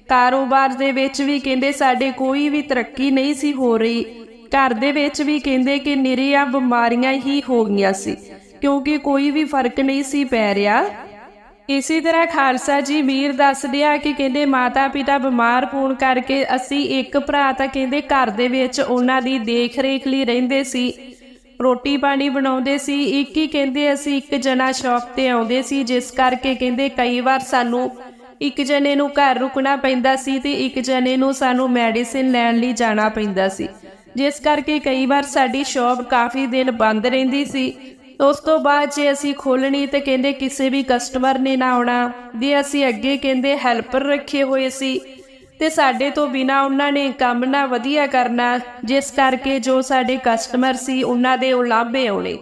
ਕਾਰੋਬਾਰ ਦੇ ਵਿੱਚ ਵੀ ਕਹਿੰਦੇ, ਸਾਡੇ ਕੋਈ ਵੀ ਤਰੱਕੀ ਨਹੀਂ ਸੀ ਹੋ ਰਹੀ। ਘਰ ਦੇ ਵਿੱਚ ਵੀ ਕਹਿੰਦੇ ਕਿ ਨਿਰੀਆਂ ਬਿਮਾਰੀਆਂ ਹੀ ਹੋ ਗਈਆਂ ਸੀ, ਕਿਉਂਕਿ ਕੋਈ ਵੀ ਫ਼ਰਕ ਨਹੀਂ ਸੀ ਪੈ ਰਿਹਾ। ਇਸੇ ਤਰ੍ਹਾਂ ਖਾਲਸਾ ਜੀ ਵੀਰ ਦੱਸਦੇ ਆ ਕਿ ਕਹਿੰਦੇ ਮਾਤਾ ਪਿਤਾ ਬਿਮਾਰ ਹੋਣ ਕਰਕੇ ਅਸੀਂ ਇੱਕ ਭਰਾ ਤਾਂ ਕਹਿੰਦੇ ਘਰ ਦੇ ਵਿੱਚ ਉਹਨਾਂ ਦੀ ਦੇਖ ਰੇਖ ਲਈ ਰਹਿੰਦੇ ਸੀ। ਰੋਟੀ ਪਾਣੀ ਬਣਾਉਂਦੇ ਸੀ, ਇੱਕ ਹੀ ਕਹਿੰਦੇ ਅਸੀਂ ਇੱਕ ਜਣਾ ਸ਼ੌਪ ਤੇ ਆਉਂਦੇ ਸੀ, ਜਿਸ ਕਰਕੇ ਕਹਿੰਦੇ ਕਈ ਵਾਰ ਸਾਨੂੰ ਇੱਕ ਜਣੇ ਨੂੰ ਘਰ ਰੁਕਣਾ ਪੈਂਦਾ ਸੀ ਤੇ ਇੱਕ ਜਣੇ ਨੂੰ ਸਾਨੂੰ ਮੈਡੀਸਿਨ ਲੈਣ ਲਈ ਜਾਣਾ ਪੈਂਦਾ ਸੀ। ਜਿਸ ਕਰਕੇ ਕਈ ਵਾਰ ਸਾਡੀ ਸ਼ੌਪ ਕਾਫੀ ਦਿਨ ਬੰਦ ਰਹਿੰਦੀ ਸੀ। ਉਸ ਤੋਂ ਬਾਅਦ ਜੇ ਅਸੀਂ ਖੋਲਣੀ ਤੇ ਕਹਿੰਦੇ ਕਿਸੇ ਵੀ ਕਸਟਮਰ ਨੇ ਨਾ ਆਉਣਾ, ਜੇ ਅਸੀਂ ਅੱਗੇ ਕਹਿੰਦੇ ਹੈਲਪਰ ਰੱਖੇ ਹੋਏ ਸੀ ਤੇ ਸਾਡੇ ਤੋਂ ਬਿਨਾ ਉਹਨਾਂ ਨੇ ਕੰਮ ਨਾ ਵਧੀਆ ਕਰਨਾ, ਜਿਸ ਕਰਕੇ ਜੋ ਸਾਡੇ ਕਸਟਮਰ ਸੀ, ਉਹਨਾਂ ਦੇ ਉਲਾਂਭੇ ਆਉਣੇ।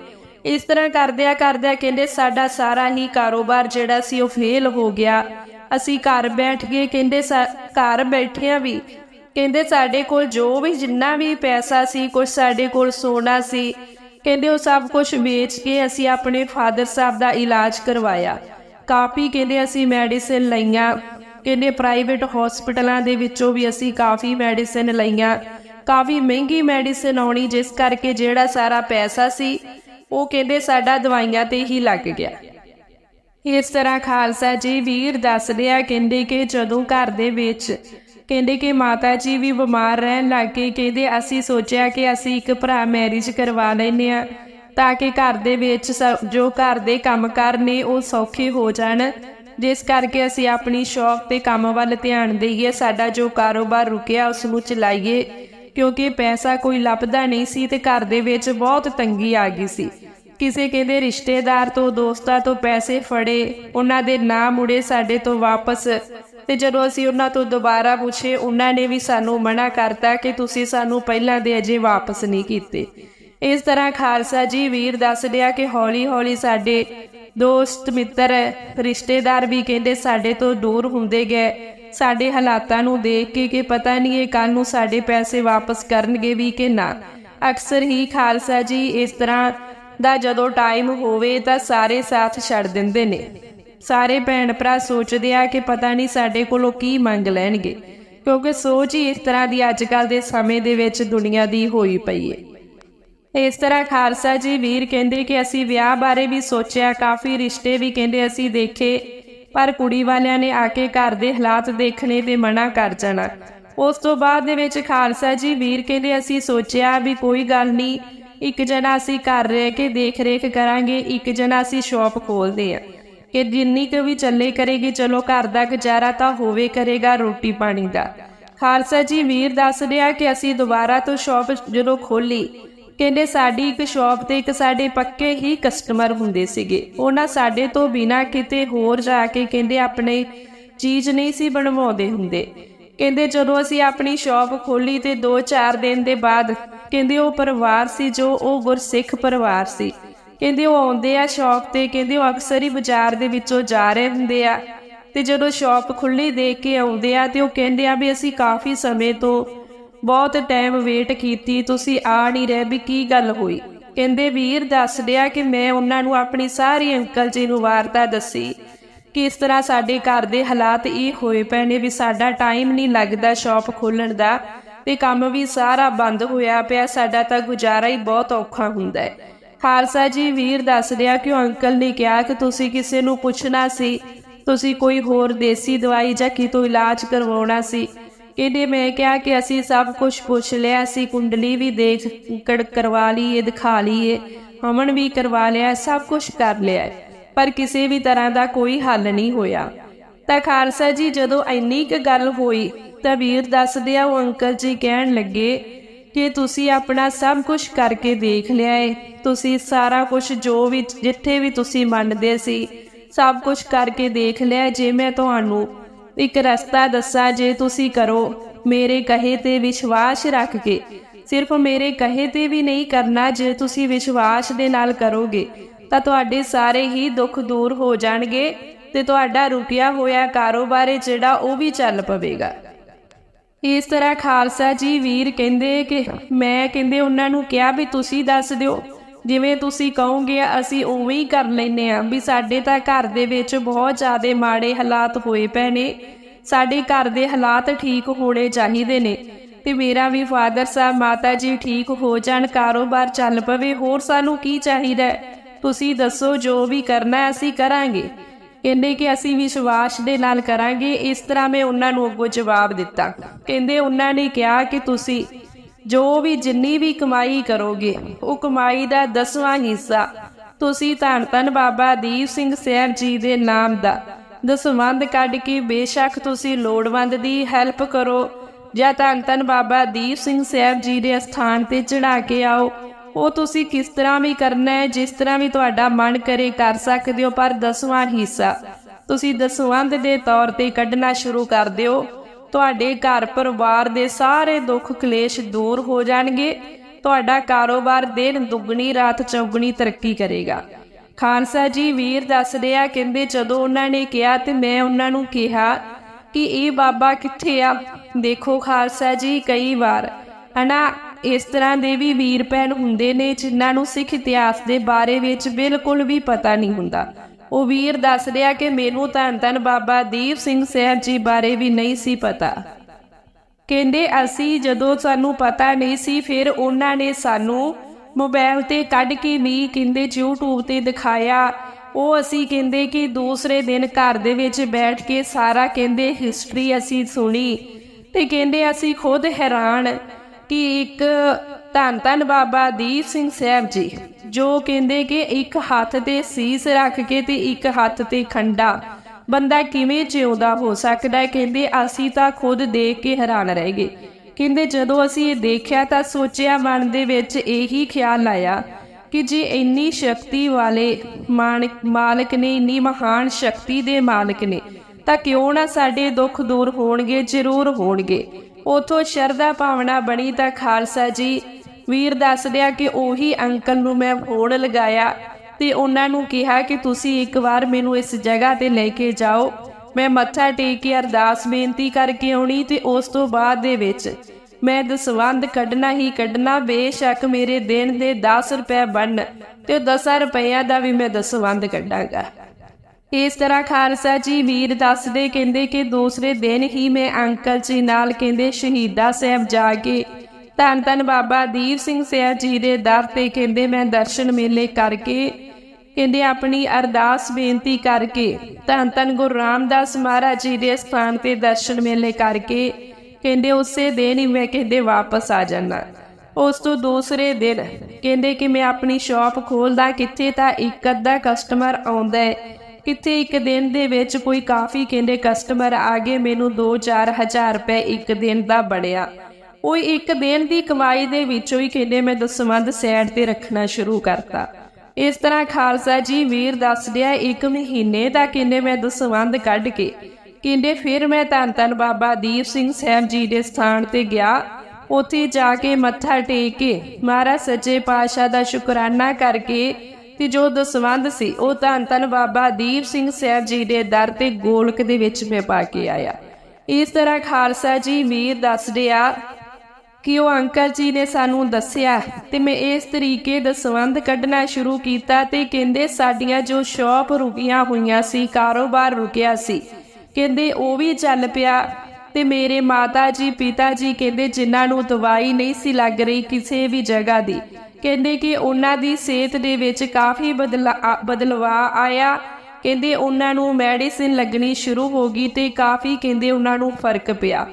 ਇਸ ਤਰ੍ਹਾਂ ਕਰਦਿਆਂ ਕਰਦਿਆਂ ਕਹਿੰਦੇ ਸਾਡਾ ਸਾਰਾ ਹੀ ਕਾਰੋਬਾਰ ਜਿਹੜਾ ਸੀ, ਉਹ ਫੇਲ ਹੋ ਗਿਆ। ਅਸੀਂ ਘਰ ਬੈਠ ਗਏ, ਕਹਿੰਦੇ ਸਾ- ਘਰ ਬੈਠਿਆਂ ਵੀ ਕਹਿੰਦੇ ਸਾਡੇ ਕੋਲ ਜੋ ਵੀ ਜਿੰਨਾ ਵੀ ਪੈਸਾ ਸੀ ਕੁਝ ਸਾਡੇ ਕੋਲ ਸੋਨਾ ਸੀ, ਕਹਿੰਦੇ ਉਹ ਸਭ ਕੁਝ ਵੇਚ ਕੇ ਅਸੀਂ ਆਪਣੇ ਫਾਦਰ ਸਾਹਿਬ ਦਾ ਇਲਾਜ ਕਰਵਾਇਆ। ਕਾਫੀ ਕਹਿੰਦੇ ਅਸੀਂ ਮੈਡੀਸਿਨ ਲਈਆਂ। ਕਹਿੰਦੇ ਪ੍ਰਾਈਵੇਟ ਹਸਪੀਟਲਾਂ ਦੇ ਵਿੱਚੋਂ ਵੀ ਅਸੀਂ ਕਾਫੀ ਮੈਡੀਸਿਨ ਲਈਆਂ। ਕਾਫੀ ਮਹਿੰਗੀ ਮੈਡੀਸਿਨ ਆਉਣੀ, ਜਿਸ ਕਰਕੇ ਜਿਹੜਾ ਸਾਰਾ ਪੈਸਾ ਸੀ, ਉਹ ਕਹਿੰਦੇ ਸਾਡਾ ਦਵਾਈਆਂ ਤੇ ਹੀ ਲੱਗ ਗਿਆ। ਇਸ ਤਰ੍ਹਾਂ ਖਾਲਸਾ ਜੀ ਵੀਰ ਦੱਸਦੇ ਆ, ਕਹਿੰਦੇ ਕਿ ਜਦੋਂ ਘਰ ਦੇ ਵਿੱਚ, ਕਹਿੰਦੇ ਕਿ ਮਾਤਾ ਜੀ ਵੀ ਬਿਮਾਰ ਰਹਿਣ ਲੱਗੇ ਕਹਿੰਦੇ ਅਸੀਂ ਸੋਚਿਆ ਕਿ ਅਸੀਂ ਇੱਕ ਭਰਾ ਮੈਰਿਜ ਕਰਵਾ ਲੈਨੇ ਆ ਤਾਂ ਕਿ ਘਰ ਦੇ ਵਿੱਚ ਸ- ਜੋ ਘਰ ਦੇ ਕੰਮਕਾਰ ਨੇ ਉਹ ਸੌਖੇ ਹੋ ਜਾਣ। ਜਿਸ ਕਰਕੇ ਅਸੀਂ ਆਪਣੀ ਸ਼ੌਕ ਤੇ ਕੰਮ ਵੱਲ ਧਿਆਨ ਦੇਈਏ, ਸਾਡਾ ਜੋ ਕਾਰੋਬਾਰ ਰੁਕਿਆ ਉਸ ਨੂੰ ਚਲਾਈਏ। ਕਿਉਂਕਿ ਪੈਸਾ ਕੋਈ ਲੱਭਦਾ ਨਹੀਂ ਸੀ ਤੇ ਘਰ ਦੇ ਵਿੱਚ ਬਹੁਤ ਤੰਗੀ ਆ ਗਈ ਸੀ। ਕਿਸੇ ਕਹਿੰਦੇ ਰਿਸ਼ਤੇਦਾਰ ਤੋਂ, ਦੋਸਤਾਂ ਤੋਂ ਪੈਸੇ ਫੜੇ, ਉਹਨਾਂ ਦੇ ਨਾ ਮੁੜੇ ਸਾਡੇ ਤੋਂ ਵਾਪਸ। ਤੇ ਜਦੋਂ ਅਸੀਂ ਉਹਨਾਂ ਤੋਂ ਦੁਬਾਰਾ ਪੁੱਛੇ, ਉਹਨਾਂ ਨੇ ਵੀ ਸਾਨੂੰ ਮਨਾ ਕਰਤਾ ਕਿ ਤੁਸੀਂ ਸਾਨੂੰ ਪਹਿਲਾਂ ਦੇ ਅਜੇ ਵਾਪਸ ਨਹੀਂ ਕੀਤੇ। ਇਸ ਤਰ੍ਹਾਂ ਖਾਲਸਾ ਜੀ ਵੀਰ ਦੱਸ ਰਿਹਾ ਕਿ ਹੌਲੀ ਹੌਲੀ ਸਾਡੇ ਦੋਸਤ ਮਿੱਤਰ, ਰਿਸ਼ਤੇਦਾਰ ਵੀ ਕਹਿੰਦੇ ਸਾਡੇ ਤੋਂ ਦੂਰ ਹੁੰਦੇ ਗਏ। ਸਾਡੇ ਹਾਲਾਤਾਂ ਨੂੰ ਦੇਖ ਕੇ ਕਿ ਪਤਾ ਨਹੀਂ ਇਹ ਕੱਲ ਨੂੰ ਸਾਡੇ ਪੈਸੇ ਵਾਪਸ ਕਰਨਗੇ ਵੀ ਕਿ ਨਾ। ਅਕਸਰ ਹੀ ਖਾਲਸਾ ਜੀ ਇਸ ਤਰ੍ਹਾਂ ਦਾ ਜਦੋਂ ਟਾਈਮ ਹੋਵੇ ਤਾਂ ਸਾਰੇ ਸਾਥ ਛੱਡ ਦਿੰਦੇ ਨੇ। ਸਾਰੇ ਭੈਣ ਭਰਾ ਸੋਚਦੇ ਆ ਕਿ ਪਤਾ ਨਹੀਂ ਸਾਡੇ ਕੋਲੋਂ ਕੀ ਮੰਗ ਲੈਣਗੇ। ਕਿਉਂਕਿ ਸੋਚ ਹੀ ਇਸ ਤਰ੍ਹਾਂ ਦੀ ਅੱਜ ਕੱਲ ਦੇ ਸਮੇਂ ਦੇ ਵਿੱਚ ਦੁਨੀਆ ਦੀ ਹੋਈ ਪਈ ਹੈ ਇਸ ਤਰ੍ਹਾਂ ਖਾਲਸਾ ਜੀ ਵੀਰ ਕਹਿੰਦੇ ਕਿ ਅਸੀਂ ਵਿਆਹ ਬਾਰੇ ਵੀ ਸੋਚਿਆ, ਕਾਫੀ ਰਿਸ਼ਤੇ ਵੀ ਕਹਿੰਦੇ ਅਸੀਂ ਦੇਖੇ, ਪਰ ਕੁੜੀ ਵਾਲਿਆਂ ਨੇ ਆ ਕੇ ਘਰ ਦੇ ਹਾਲਾਤ ਦੇਖਣੇ ਤੇ ਮਨਾ ਕਰ ਜਾਣਾ। ਉਸ ਤੋਂ ਬਾਅਦ ਦੇ ਵਿੱਚ ਖਾਲਸਾ ਜੀ ਵੀਰ ਕਹਿੰਦੇ ਅਸੀਂ ਸੋਚਿਆ ਵੀ ਕੋਈ ਗੱਲ ਨਹੀਂ, ਇੱਕ ਜਣਾ ਅਸੀਂ ਘਰ ਰਹਿ ਕੇ ਦੇਖ ਰੇਖ ਕਰਾਂਗੇ, ਇੱਕ ਜਣਾ ਅਸੀਂ ਸ਼ਾਪ ਖੋਲਦੇ ਆ ਕਿ ਜਿੰਨੀ ਕੁ ਵੀ ਚੱਲੇ ਕਰੇਗੀ, ਚਲੋ ਘਰ ਦਾ ਗੁਜ਼ਾਰਾ ਤਾਂ ਹੋਵੇ ਕਰੇਗਾ ਰੋਟੀ ਪਾਣੀ ਦਾ। ਖਾਲਸਾ ਜੀ ਵੀਰ ਦੱਸ ਰਿਹਾ ਕਿ ਅਸੀਂ ਦੁਬਾਰਾ ਤੋਂ ਸ਼ਾਪ ਜਦੋਂ ਖੋਲੀ ਕਹਿੰਦੇ ਸਾਡੀ ਇੱਕ ਸ਼ਾਪ ਤੇ ਇੱਕ ਸਾਡੇ ਪੱਕੇ ਹੀ ਕਸਟਮਰ ਹੁੰਦੇ ਸੀਗੇ। ਉਹਨਾਂ ਸਾਡੇ ਤੋਂ ਬਿਨਾ ਕਿਤੇ ਹੋਰ ਜਾ ਕੇ ਕਹਿੰਦੇ ਆਪਣੇ ਚੀਜ਼ ਨਹੀਂ ਸੀ ਬਣਵਾਉਂਦੇ ਹੁੰਦੇ। ਕਹਿੰਦੇ ਜਦੋਂ ਅਸੀਂ ਆਪਣੀ ਸ਼ਾਪ ਖੋਲੀ ਤੇ 2-4 ਦਿਨ ਦੇ ਬਾਅਦ ਕਹਿੰਦੇ ਉਹ ਪਰਿਵਾਰ ਸੀ ਜੋ ਉਹ ਗੁਰਸਿੱਖ ਪਰਿਵਾਰ ਸੀ। ਕਹਿੰਦੇ ਉਹ ਆਉਂਦੇ ਆ ਸ਼ਾਪ ਤੇ, ਕਹਿੰਦੇ ਉਹ ਅਕਸਰ ਹੀ ਬਾਜ਼ਾਰ ਦੇ ਵਿੱਚੋਂ ਜਾ ਰਹੇ ਹੁੰਦੇ ਆ। ਤੇ ਜਦੋਂ ਸ਼ਾਪ ਖੁੱਲੀ ਦੇਖ ਕੇ ਆਉਂਦੇ ਆ ਤੇ ਉਹ ਕਹਿੰਦੇ ਆ ਵੀ ਅਸੀਂ ਕਾਫੀ ਸਮੇਂ ਤੋਂ ਬਹੁਤ ਟਾਈਮ ਵੇਟ ਕੀਤੀ, ਤੁਸੀਂ ਆ ਨਹੀਂ ਰਹੇ ਵੀ ਕੀ ਗੱਲ ਹੋਈ? ਕਹਿੰਦੇ, ਵੀਰ ਦੱਸ ਰਿਹਾ ਕਿ ਮੈਂ ਉਹਨਾਂ ਨੂੰ ਆਪਣੀ ਸਾਰੀ ਅੰਕਲ ਜੀ ਨੂੰ ਵਾਰਤਾ ਦੱਸੀ ਕਿ ਇਸ ਤਰ੍ਹਾਂ ਸਾਡੇ ਘਰ ਦੇ ਹਾਲਾਤ ਇਹ ਹੋਏ ਪਏ ਨੇ ਵੀ ਸਾਡਾ ਟਾਈਮ ਨਹੀਂ ਲੱਗਦਾ ਸ਼ਾਪ ਖੋਲਣ ਦਾ ਤੇ ਕੰਮ ਵੀ ਸਾਰਾ ਬੰਦ ਹੋਇਆ ਪਿਆ, ਸਾਡਾ ਤਾਂ ਗੁਜ਼ਾਰਾ ਹੀ ਬਹੁਤ ਔਖਾ ਹੁੰਦਾ ਹੈ। ਖਾਲਸਾ ਜੀ, ਵੀਰ ਦੱਸ ਰਿਹਾ ਕਿ ਉਹ ਅੰਕਲ ਨੇ ਕਿਹਾ ਕਿ ਤੁਸੀਂ ਕਿਸੇ ਨੂੰ ਪੁੱਛਣਾ ਸੀ, ਤੁਸੀਂ ਕੋਈ ਹੋਰ ਦੇਸੀ ਦਵਾਈ ਜਾਂ ਕਿਤੋਂ ਇਲਾਜ ਕਰਵਾਉਣਾ ਸੀ। ਇਹਨੇ ਮੈਂ ਕਿਹਾ ਕਿ ਅਸੀਂ ਸਭ ਕੁਝ ਪੁੱਛ ਲਿਆ, ਅਸੀਂ ਕੁੰਡਲੀ ਵੀ ਦੇਖ, ਕੜ ਕਰਵਾ ਲਈਏ, ਦਿਖਾ ਲਈਏ ਹਮਨ ਵੀ ਕਰਵਾ ਲਿਆ, ਸਭ ਕੁਝ ਕਰ ਲਿਆ। ਪਰ ਕਿਸੇ ਵੀ ਤਰ੍ਹਾਂ ਦਾ ਕੋਈ ਹੱਲ ਨਹੀਂ ਹੋਇਆ। ਤਾਂ ਖਾਲਸਾ ਜੀ, ਜਦੋਂ ਇੰਨੀ ਕੁ ਗੱਲ ਹੋਈ, ਤਾਂ ਵੀਰ ਦੱਸਦੇ ਆ, ਉਹ ਅੰਕਲ ਜੀ ਕਹਿਣ ਲੱਗੇ ਕਿ ਤੁਸੀਂ ਆਪਣਾ ਸਭ ਕੁਝ ਕਰਕੇ ਦੇਖ ਲਿਆ ਏ। ਤੁਸੀਂ ਸਾਰਾ ਕੁਝ ਜੋ ਵੀ, ਜਿੱਥੇ ਵੀ ਤੁਸੀਂ ਮੰਨਦੇ ਸੀ, ਸਭ ਕੁਝ ਕਰਕੇ ਦੇਖ ਲਿਆ। ਜੇ ਮੈਂ ਤੁਹਾਨੂੰ ਇੱਕ ਰਸਤਾ ਦੱਸਾਂ ਜੇ ਤੁਸੀਂ ਕਰੋ। ਮੇਰੇ ਕਹੇ ਤੇ ਵਿਸ਼ਵਾਸ ਰੱਖ ਕੇ। ਸਿਰਫ ਮੇਰੇ ਕਹੇ ਤੇ ਵੀ ਨਹੀਂ ਕਰਨਾ ਜੇ ਤੁਸੀਂ ਵਿਸ਼ਵਾਸ ਦੇ ਨਾਲ ਕਰੋਗੇ। ਤਾਂ ਤੁਹਾਡੇ ਸਾਰੇ ਹੀ ਦੁੱਖ ਦੂਰ ਹੋ ਜਾਣਗੇ ਤੇ ਤੁਹਾਡਾ ਰੁਕਿਆ ਹੋਇਆ ਕਾਰੋਬਾਰ ਹੈ ਜਿਹੜਾ ਉਹ ਵੀ ਚੱਲ ਪਵੇਗਾ। ਇਸ ਤਰ੍ਹਾਂ ਖਾਲਸਾ ਜੀ ਵੀਰ ਕਹਿੰਦੇ ਕਿ, ਮੈਂ ਕਹਿੰਦੇ ਉਹਨਾਂ ਨੂੰ ਕਿਹਾ ਵੀ ਤੁਸੀਂ ਦੱਸ ਦਿਓ ਜਿਵੇਂ ਤੁਸੀਂ ਕਹੋਗੇ, ਅਸੀਂ ਉਵੇਂ ਹੀ ਕਰ ਲੈਨੇ ਆ ਵੀ ਸਾਡੇ ਤਾਂ ਘਰ ਦੇ ਵਿੱਚ ਬਹੁਤ ਜ਼ਿਆਦਾ ਮਾੜੇ ਹਾਲਾਤ ਹੋਏ ਪਏ ਨੇ। ਸਾਡੇ ਘਰ ਦੇ ਹਾਲਾਤ ਠੀਕ ਹੋਣੇ ਚਾਹੀਦੇ ਨੇ ਤੇ ਮੇਰਾ ਵੀ ਫਾਦਰ ਸਾਹਿਬ, ਮਾਤਾ ਜੀ ਠੀਕ ਹੋ ਜਾਣ, ਕਾਰੋਬਾਰ ਚੱਲ ਪਵੇ, ਹੋਰ ਸਾਨੂੰ ਕੀ ਚਾਹੀਦਾ ਤੁਸੀਂ ਦੱਸੋ, ਜੋ ਵੀ ਕਰਨਾ ਅਸੀਂ ਕਰਾਂਗੇ। ਕਹਿੰਦੇ ਕਿ ਅਸੀਂ ਵਿਸ਼ਵਾਸ ਦੇ ਨਾਲ ਕਰਾਂਗੇ। ਇਸ ਤਰ੍ਹਾਂ ਮੈਂ ਉਹਨਾਂ ਨੂੰ ਅੱਗੋਂ ਜਵਾਬ ਦਿੱਤਾ। ਕਹਿੰਦੇ ਉਹਨਾਂ ਨੇ ਕਿਹਾ ਕਿ ਤੁਸੀਂ ਜੋ ਵੀ ਜਿੰਨੀ ਵੀ ਕਮਾਈ ਕਰੋਗੇ, ਉਹ ਕਮਾਈ ਦਾ ਦਸਵਾਂ ਹਿੱਸਾ। ਤੁਸੀਂ ਧੰਨ ਧੰਨ ਬਾਬਾ ਦੀਪ ਸਿੰਘ ਸਾਹਿਬ ਜੀ ਦੇ ਨਾਮ ਦਾ ਦਸਵੰਦ ਕੱਢ ਕੇ ਬੇਸ਼ੱਕ ਤੁਸੀਂ ਲੋੜਵੰਦ ਦੀ ਹੈਲਪ ਕਰੋ, ਜਾਂ ਧੰਨ ਧੰਨ ਬਾਬਾ ਦੀਪ ਸਿੰਘ ਸਾਹਿਬ ਜੀ ਦੇ ਸਥਾਨ ਤੇ ਚੜਾ ਕੇ ਆਓ। ਉਹ ਤੁਸੀਂ ਕਿਸ ਤਰ੍ਹਾਂ ਵੀ ਕਰਨਾ ਹੈ, ਜਿਸ ਤਰ੍ਹਾਂ ਵੀ ਤੁਹਾਡਾ ਮਨ ਕਰੇ, ਕਰ ਸਕਦੇ ਹੋ, ਪਰ ਦਸਵਾਂ ਹਿੱਸਾ। ਤੁਸੀਂ ਦਸਵੰਦ ਦੇ ਤੌਰ ਤੇ ਕੱਢਣਾ ਸ਼ੁਰੂ ਕਰ ਦਿਓ। ਤੁਹਾਡੇ ਘਰ ਪਰਿਵਾਰ ਦੇ ਸਾਰੇ ਦੁੱਖ ਕਲੇਸ਼ ਦੂਰ ਹੋ ਜਾਣਗੇ। ਤੁਹਾਡਾ ਕਾਰੋਬਾਰ ਦਿਨ ਦੁੱਗਣੀ, ਰਾਤ ਚੌਗਣੀ ਤਰੱਕੀ ਕਰੇਗਾ। ਖਾਲਸਾ ਜੀ ਵੀਰ ਦੱਸ ਰਿਹਾ, ਕਹਿੰਦੇ ਜਦੋਂ ਉਹਨਾਂ ਨੇ ਕਿਹਾ ਤੇ ਮੈਂ ਉਹਨਾਂ ਨੂੰ ਕਿਹਾ ਕਿ ਇਹ ਬਾਬਾ ਕਿੱਥੇ ਆ? ਦੇਖੋ ਖਾਲਸਾ ਜੀ, ਕਈ ਵਾਰ ਹਨਾ, ਇਸ ਤਰ੍ਹਾਂ ਦੇ ਵੀ ਵੀਰ ਭੈਣ ਹੁੰਦੇ ਨੇ ਜਿਨ੍ਹਾਂ ਨੂੰ ਸਿੱਖ ਇਤਿਹਾਸ ਦੇ ਬਾਰੇ ਵਿੱਚ ਬਿਲਕੁਲ ਵੀ ਪਤਾ ਨਹੀਂ ਹੁੰਦਾ। ਉਹ ਵੀਰ ਦੱਸ ਰਿਹਾ ਕਿ ਮੈਨੂੰ ਧੰਨ ਧੰਨ ਬਾਬਾ ਦੀਪ ਸਿੰਘ ਸਾਹਿਬ ਜੀ ਬਾਰੇ ਵੀ ਨਹੀਂ ਸੀ ਪਤਾ। ਕਹਿੰਦੇ, ਅਸੀਂ ਜਦੋਂ ਸਾਨੂੰ ਪਤਾ ਨਹੀਂ ਸੀ, ਫਿਰ ਉਹਨਾਂ ਨੇ ਸਾਨੂੰ ਮੋਬਾਈਲ ਤੇ ਕੱਢ ਕੇ ਵੀ ਕਹਿੰਦੇ YouTube ਤੇ ਦਿਖਾਇਆ। ਉਹ ਅਸੀਂ ਕਹਿੰਦੇ ਕਿ ਦੂਸਰੇ ਦਿਨ ਘਰ ਦੇ ਵਿੱਚ ਬੈਠ ਕੇ ਸਾਰਾ ਕਹਿੰਦੇ ਹਿਸਟਰੀ ਅਸੀਂ ਸੁਣੀ ਤੇ ਕਹਿੰਦੇ ਅਸੀਂ ਖੁਦ ਹੈਰਾਨ ਕਿ ਇੱਕ ਧੰਨ ਧੰਨ ਬਾਬਾ ਦੀਪ ਸਿੰਘ ਸਾਹਿਬ ਜੀ, ਜੋ ਕਹਿੰਦੇ ਕਿ ਇੱਕ ਹੱਥ ਤੇ ਸੀਸ ਰੱਖ ਕੇ ਤੇ ਇੱਕ ਹੱਥ ਤੇ ਖੰਡਾ, ਬੰਦਾ ਕਿਵੇਂ ਜਿਉਂਦਾ ਹੋ ਸਕਦਾ ਹੈ? ਕਹਿੰਦੇ, ਅਸੀਂ ਤਾਂ ਖੁਦ ਦੇਖ ਕੇ ਹੈਰਾਨ ਰਹਿ ਗਏ। ਕਹਿੰਦੇ, ਜਦੋਂ ਅਸੀਂ ਇਹ ਦੇਖਿਆ ਤਾਂ ਸੋਚਿਆ ਮਨ ਦੇ ਵਿੱਚ ਇਹੀ ਖਿਆਲ ਆਇਆ ਕਿ ਜੇ ਇੰਨੀ ਸ਼ਕਤੀ ਵਾਲੇ ਮਾਨਕ ਮਾਲਕ ਨੇ, ਇੰਨੀ ਮਹਾਨ ਸ਼ਕਤੀ ਦੇ ਮਾਲਕ ਨੇ, ਤਾਂ ਕਿਉਂ ਨਾ ਸਾਡੇ ਦੁੱਖ ਦੂਰ ਹੋਣਗੇ, ਜ਼ਰੂਰ ਹੋਣਗੇ। ਉਥੋਂ ਸ਼ਰਧਾ ਭਾਵਨਾ ਬਣੀ ਤਾਂ ਖਾਲਸਾ ਜੀ। ਵੀਰ ਦੱਸਦਿਆ ਕਿ ਉਹੀ ਅੰਕਲ ਨੂੰ ਮੈਂ ਫੋਨ ਲਗਾਇਆ ਤੇ ਉਹਨਾਂ ਨੂੰ ਕਿਹਾ ਕਿ ਤੁਸੀਂ ਇੱਕ ਵਾਰ ਮੈਨੂੰ ਇਸ ਜਗ੍ਹਾ ਤੇ ਲੈ ਕੇ ਜਾਓ। ਮੈਂ ਮੱਥਾ ਟੇਕ ਕੇ ਅਰਦਾਸ ਬੇਨਤੀ ਕਰਕੇ ਆਉਣੀ ਤੇ ਉਸ ਤੋਂ ਬਾਅਦ ਦੇ ਵਿੱਚ ਮੈਂ ਦਸਵੰਦ ਕੱਢਣਾ ਹੀ ਕੱਢਣਾ, ਬੇਸ਼ੱਕ ਮੇਰੇ ਦਿਨ ਦੇ 10 ਰੁਪਏ ਬਣ ਤੇ 10 ਰੁਪਈਆਂ ਦਾ ਵੀ ਮੈਂ ਦਸਵੰਦ ਕੱਢਾਂਗਾ। ਇਸ ਤਰ੍ਹਾਂ ਖਾਲਸਾ ਜੀ ਵੀਰ ਦੱਸਦੇ, ਕਹਿੰਦੇ ਕਿ ਦੂਸਰੇ ਦਿਨ ਹੀ ਮੈਂ ਅੰਕਲ ਜੀ ਨਾਲ ਕਹਿੰਦੇ ਸ਼ਹੀਦਾ ਸਾਹਿਬ ਜਾ ਕੇ। ਧੰਨ ਧੰਨ ਬਾਬਾ ਦੀਪ ਸਿੰਘ ਸਾਹਿਬ ਜੀ ਦੇ ਦਰ ਤੇ ਕਹਿੰਦੇ ਮੈਂ ਦਰਸ਼ਨ ਮੇਲੇ ਕਰਕੇ, ਕਹਿੰਦੇ ਆਪਣੀ ਅਰਦਾਸ ਬੇਨਤੀ ਕਰਕੇ, ਧੰਨ ਧੰਨ ਗੁਰੂ ਰਾਮਦਾਸ ਮਹਾਰਾਜ ਜੀ ਦੇ ਸਥਾਨ ਤੇ ਦਰਸ਼ਨ ਮੇਲੇ ਕਰਕੇ, ਕਹਿੰਦੇ ਉਸੇ ਦਿਨ ਹੀ ਮੈਂ ਕਹਿੰਦੇ ਵਾਪਸ ਆ ਜਾਣਾ ਉਸ ਤੋਂ ਦੂਸਰੇ ਦਿਨ, ਕਹਿੰਦੇ ਕਿ ਮੈਂ ਆਪਣੀ ਸ਼ਾਪ ਖੋਲਦਾ ਕਿੱਥੇ ਤਾਂ ਇੱਕ ਅੱਧਾ ਕਸਟਮਰ ਆਉਂਦਾ ਹੈ। ਕਿਤੇ ਇੱਕ ਦਿਨ ਦੇ ਵਿੱਚ ਕੋਈ ਕਾਫੀ ਕਹਿੰਦੇ ਕਸਟਮਰ ਆ ਗਏ, ਮੈਨੂੰ 2-4 ਹਜ਼ਾਰ ਰੁਪਏ ਇੱਕ ਦਿਨ ਦਾ ਬਣਿਆ ਉਹ ਇੱਕ ਦਿਨ ਦੀ ਕਮਾਈ ਦੇ ਵਿੱਚੋਂ ਹੀ ਕਹਿੰਦੇ ਮੈਂ ਦਸਵੰਦ ਸਾਈਡ ਤੇ ਰੱਖਣਾ ਸ਼ੁਰੂ ਕਰਤਾ। ਇਸ ਤਰ੍ਹਾਂ ਖਾਲਸਾ ਜੀ ਵੀਰ ਦੱਸ ਰਿਹਾ ਇੱਕ ਮਹੀਨੇ ਦਾ ਕਹਿੰਦੇ ਮੈਂ ਦਸਵੰਦ ਕੱਢ ਕੇ, ਕਹਿੰਦੇ ਫਿਰ ਮੈਂ ਧੰਨ ਧੰਨ ਬਾਬਾ ਦੀਪ ਸਿੰਘ ਸਾਹਿਬ ਜੀ ਦੇ ਸਥਾਨ ਤੇ ਗਿਆ। ਉੱਥੇ ਜਾ ਕੇ ਮੱਥਾ ਟੇਕ ਕੇ, ਮਹਾਰਾਜ ਸੱਚੇ ਪਾਤਸ਼ਾਹ ਦਾ ਸ਼ੁਕਰਾਨਾ ਕਰਕੇ ਤੇ ਜੋ ਦਸਵੰਦ ਸੀ, ਉਹ ਧੰਨ ਧੰਨ ਬਾਬਾ ਦੀਪ ਸਿੰਘ ਸਾਹਿਬ ਜੀ ਦੇ ਦਰ ਤੇ ਗੋਲਕ ਦੇ ਵਿੱਚ ਮੈਂ ਪਾ ਕੇ ਆਇਆ। ਇਸ ਤਰ੍ਹਾਂ ਖਾਲਸਾ ਜੀ ਵੀਰ ਦੱਸਦੇ ਆ ਕਿ ਉਹ ਅੰਕਲ ਜੀ ਨੇ ਸਾਨੂੰ ਦੱਸਿਆ ਤੇ ਮੈਂ ਇਸ ਤਰੀਕੇ ਦਸਵੰਦ ਕੱਢਣਾ ਸ਼ੁਰੂ ਕੀਤਾ ਤੇ ਕਹਿੰਦੇ ਸਾਡੀਆਂ ਜੋ ਸ਼ੌਪ ਰੁਕੀਆਂ ਹੋਈਆਂ ਸੀ, ਕਾਰੋਬਾਰ ਰੁਕਿਆ ਸੀ, ਕਹਿੰਦੇ ਉਹ ਵੀ ਚੱਲ ਪਿਆ ਤੇ ਮੇਰੇ ਮਾਤਾ ਜੀ, ਪਿਤਾ ਜੀ ਕਹਿੰਦੇ ਜਿਨ੍ਹਾਂ ਨੂੰ ਦਵਾਈ ਨਹੀਂ ਸੀ ਲੱਗ ਰਹੀ ਕਿਸੇ ਵੀ ਜਗ੍ਹਾ ਦੀ ਕਹਿੰਦੇ ਕਿ ਉਹਨਾਂ ਦੀ ਸਿਹਤ ਦੇ ਵਿੱਚ ਕਾਫੀ ਬਦਲਾ ਬਦਲਵਾ ਆਇਆ। ਕਹਿੰਦੇ ਉਹਨਾਂ ਨੂੰ ਮੈਡੀਸਿਨ ਲੱਗਣੀ ਸ਼ੁਰੂ ਹੋ ਗਈ ਤੇ ਕਾਫੀ ਕਹਿੰਦੇ ਉਹਨਾਂ ਨੂੰ ਫ਼ਰਕ ਪਿਆ।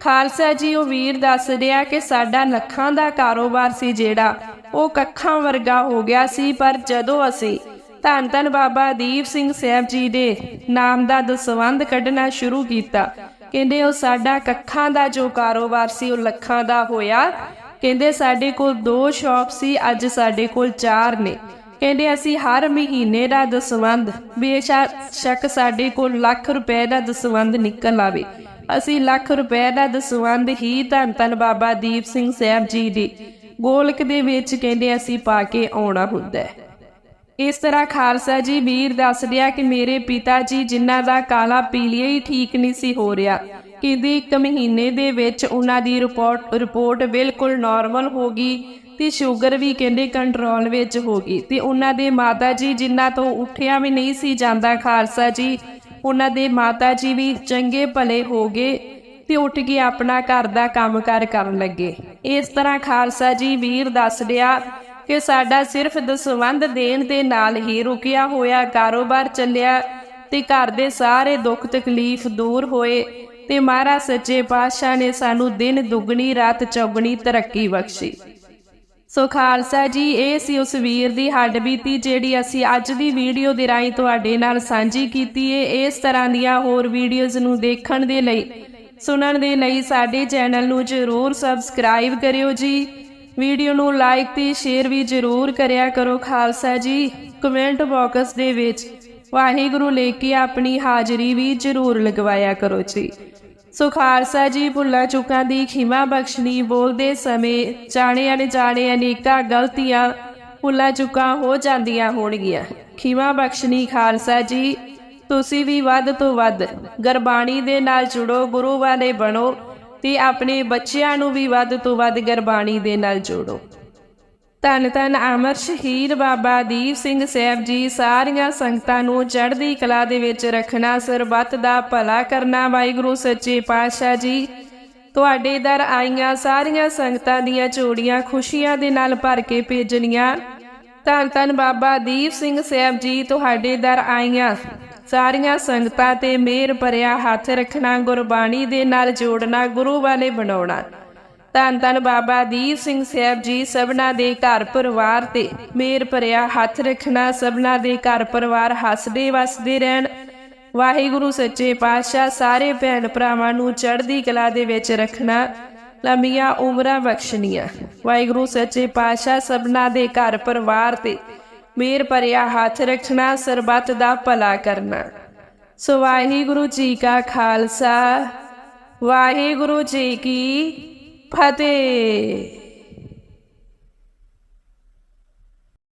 ਖਾਲਸਾ ਜੀ, ਉਹ ਵੀਰ ਦੱਸ ਰਿਹਾ ਕਿ ਸਾਡਾ ਲੱਖਾਂ ਦਾ ਕਾਰੋਬਾਰ ਸੀ ਜਿਹੜਾ ਉਹ ਕੱਖਾਂ ਵਰਗਾ ਹੋ ਗਿਆ ਸੀ, ਪਰ ਜਦੋਂ ਅਸੀਂ ਧੰਨ ਧੰਨ ਬਾਬਾ ਦੀਪ ਸਿੰਘ ਸਾਹਿਬ ਜੀ ਦੇ ਨਾਮ ਦਾ ਦਸਵੰਦ ਕੱਢਣਾ ਸ਼ੁਰੂ ਕੀਤਾ, ਕਹਿੰਦੇ ਉਹ ਸਾਡਾ ਕੱਖਾਂ ਦਾ ਜੋ ਕਾਰੋਬਾਰ ਸੀ ਉਹ ਲੱਖਾਂ ਦਾ ਹੋਇਆ। ਕਹਿੰਦੇ, ਸਾਡੇ ਕੋਲ ਦੋ ਸ਼ਾਪ ਸੀ, ਅੱਜ ਸਾਡੇ ਕੋਲ ਚਾਰ ਨੇ। ਕਹਿੰਦੇ, ਅਸੀਂ ਹਰ ਮਹੀਨੇ ਦਾ ਦਸਵੰਦ ਬੇਸ਼ੱਕ ਸਾਡੇ ਕੋਲ ਲੱਖ ਰੁਪਏ ਦਾ ਦਸਵੰਦ ਨਿਕਲ ਆਵੇ। ਅਸੀਂ ਲੱਖ ਰੁਪਏ ਦਾ ਦਸਵੰਦ ਹੀ ਧੰਨ ਧੰਨ ਬਾਬਾ ਦੀਪ ਸਿੰਘ ਸਾਹਿਬ ਜੀ ਦੀ ਗੋਲਕ ਦੇ ਵਿੱਚ ਕਹਿੰਦੇ, ਅਸੀਂ ਪਾ ਕੇ ਆਉਣਾ ਹੁੰਦਾ ਹੈ। ਇਸ ਤਰ੍ਹਾਂ ਖਾਲਸਾ ਜੀ ਵੀਰ ਦੱਸ ਕਿ ਮੇਰੇ ਪਿਤਾ ਜੀ ਜਿਨ੍ਹਾਂ ਦਾ ਕਾਲਾ ਪੀਲੀਆ ਹੀ ਠੀਕ ਨਹੀਂ ਸੀ ਹੋ ਰਿਹਾ ਕਹਿੰਦੇ ਇੱਕ ਮਹੀਨੇ ਦੇ ਵਿੱਚ ਉਹਨਾਂ ਦੀ ਰਿਪੋਰਟ ਰਿਪੋਰਟ ਬਿਲਕੁਲ ਨਾਰਮਲ ਹੋ ਗਈ ਤੇ ਸ਼ੂਗਰ ਵੀ ਕਹਿੰਦੇ ਕੰਟਰੋਲ ਵਿੱਚ ਹੋ ਗਈ ਤੇ ਉਹਨਾਂ ਦੇ ਮਾਤਾ ਜੀ ਜਿਨ੍ਹਾਂ ਤੋਂ ਉੱਠਿਆ ਵੀ ਨਹੀਂ ਸੀ ਜਾਂਦਾ ਖਾਲਸਾ ਜੀ, ਉਹਨਾਂ ਦੇ ਮਾਤਾ ਜੀ ਵੀ ਚੰਗੇ ਭਲੇ ਹੋ ਗਏ ਤੇ ਉੱਠ ਕੇ ਆਪਣਾ ਘਰ ਦਾ ਕੰਮਕਾਰ ਕਰਨ ਲੱਗੇ। ਇਸ ਤਰ੍ਹਾਂ ਖਾਲਸਾ ਜੀ ਵੀਰ ਦੱਸ ਰਿਹਾ ਕਿ ਸਾਡਾ ਸਿਰਫ ਦਸਵੰਦ ਦੇਣ ਦੇ ਨਾਲ ਹੀ ਰੁਕਿਆ ਹੋਇਆ ਕਾਰੋਬਾਰ ਚੱਲਿਆ ਤੇ ਘਰ ਦੇ ਸਾਰੇ ਦੁੱਖ ਤਕਲੀਫ ਦੂਰ ਹੋਏ। ਤੇ ਮਹਾਰਾਜ ਸੱਚੇ ਪਾਤਸ਼ਾਹ ਨੇ ਸਾਨੂੰ ਦਿਨ ਦੁੱਗਣੀ, ਰਾਤ ਚੌਗਣੀ ਤਰੱਕੀ ਬਖਸ਼ੀ। ਸੋ ਖਾਲਸਾ ਜੀ, ਇਹ ਸੀ ਉਸ ਵੀਰ ਦੀ ਹੱਡ ਬੀਤੀ ਜਿਹੜੀ ਅਸੀਂ ਅੱਜ ਦੀ ਵੀਡੀਓ ਦੇ ਰਾਹੀਂ ਤੁਹਾਡੇ ਨਾਲ ਸਾਂਝੀ ਕੀਤੀ ਏ। ਇਸ ਤਰ੍ਹਾਂ ਦੀਆਂ ਹੋਰ ਵੀਡੀਓਜ਼ ਨੂੰ ਦੇਖਣ ਦੇ ਲਈ, ਸੁਣਨ ਦੇ ਲਈ ਸਾਡੇ ਚੈਨਲ ਨੂੰ ਜਰੂਰ ਸਬਸਕ੍ਰਾਈਬ ਕਰਿਓ ਜੀ। ਵੀਡੀਓ ਨੂੰ ਲਾਈਕ ਤੇ ਸ਼ੇਅਰ ਵੀ ਜਰੂਰ ਕਰਿਆ ਕਰੋ ਖਾਲਸਾ ਜੀ। ਕਮੈਂਟ ਬਾਕਸ ਦੇ ਵਿੱਚ ਵਾਹਿਗੁਰੂ ਲੈ ਕੇ ਆਪਣੀ ਹਾਜ਼ਰੀ ਵੀ ਜਰੂਰ ਲਗਵਾਇਆ ਕਰੋ ਜੀ। ਸੋ ਖਾਲਸਾ ਜੀ, ਭੁੱਲਾ ਚੁੱਕਾਂ ਦੀ ਖਿਮਾ ਬਖਸ਼ਣੀ, ਬੋਲਦੇ ਸਮੇਂ ਜਾਣੇ ਅਣਜਾਣੇ ਅਨੇਕਾਂ ਗਲਤੀਆਂ ਭੁੱਲਾ ਚੁੱਕਾਂ ਹੋ ਜਾਂਦੀਆਂ ਹੋਣਗੀਆਂ। ਖਿਮਾ ਬਖਸ਼ਣੀ ਖਾਲਸਾ ਜੀ, ਤੁਸੀਂ ਵੀ ਵੱਧ ਤੋਂ ਵੱਧ ਗਰਬਾਣੀ ਦੇ ਨਾਲ ਜੁੜੋ ਗੁਰੂ ਵਾਲੇ ਬਣੋ ਤੇ ਆਪਣੇ ਬੱਚਿਆਂ ਨੂੰ ਵੀ ਵੱਧ ਤੋਂ ਵੱਧ ਗਰਬਾਣੀ ਦੇ ਨਾਲ ਜੋੜੋ। ਧੰਨ ਧੰਨ ਅਮਰ ਸ਼ਹੀਦ ਬਾਬਾ ਦੀਪ ਸਿੰਘ ਸਾਹਿਬ ਜੀ, ਸਾਰੀਆਂ ਸੰਗਤਾਂ ਨੂੰ ਚੜ੍ਹਦੀ ਕਲਾ ਦੇ ਵਿੱਚ ਰੱਖਣਾ, ਸਰਬੱਤ ਦਾ ਭਲਾ ਕਰਨਾ, ਵਾਹਿਗੁਰੂ ਸੱਚੇ ਪਾਤਸ਼ਾਹ ਜੀ। ਤੁਹਾਡੇ ਦਰ ਆਈਆਂ ਸਾਰੀਆਂ ਸੰਗਤਾਂ ਦੀਆਂ ਝੋੜੀਆਂ ਖੁਸ਼ੀਆਂ ਦੇ ਨਾਲ ਭਰ ਕੇ ਭੇਜਣੀਆਂ। ਧੰਨ ਧੰਨ ਬਾਬਾ ਦੀਪ ਸਿੰਘ ਸਾਹਿਬ ਜੀ, ਤੁਹਾਡੇ ਦਰ ਆਈਆਂ ਸਾਰੀਆਂ ਸੰਗਤਾਂ ਤੇ ਮੇਰ ਭਰਿਆ ਹੱਥ ਰੱਖਣਾ, ਗੁਰਬਾਣੀ ਦੇ ਨਾਲ ਜੋੜਨਾ, ਗੁਰੂ ਵਾਲੇ ਬਣਾਉਣਾ। ਧੰਨ ਧੰਨ ਬਾਬਾ ਦੀਪ ਸਿੰਘ ਸਾਹਿਬ ਜੀ, ਸਭਨਾ ਦੇ ਘਰ ਪਰਿਵਾਰ ਤੇ ਮੇਰ ਭਰਿਆ ਹੱਥ ਰੱਖਣਾ, ਸਭਨਾ ਦੇ ਘਰ ਪਰਿਵਾਰ ਹੱਸਦੇ ਵਸਦੇ ਰਹਿਣ। ਵਾਹਿਗੁਰੂ ਸੱਚੇ ਪਾਤਸ਼ਾਹ ਸਾਰੇ ਭੈਣ ਭਰਾਵਾਂ ਨੂੰ ਚੜ੍ਹਦੀ ਕਲਾ ਦੇ ਵਿੱਚ ਰੱਖਣਾ, ਲੰਮੀਆਂ ਉਮਰਾਂ ਬਖਸ਼ਣੀਆਂ। ਵਾਹਿਗੁਰੂ ਸੱਚੇ ਪਾਤਸ਼ਾਹ ਸਭਨਾ ਦੇ ਘਰ ਪਰਿਵਾਰ ਤੇ ਮੇਰ ਭਰਿਆ ਹੱਥ ਰੱਖਣਾ, ਸਰਬੱਤ ਦਾ ਭਲਾ ਕਰਨਾ। ਸੋ ਵਾਹਿਗੁਰੂ ਜੀ ਕਾ ਖਾਲਸਾ, ਵਾਹਿਗੁਰੂ ਜੀ ਕੀ ਫਤਿਹ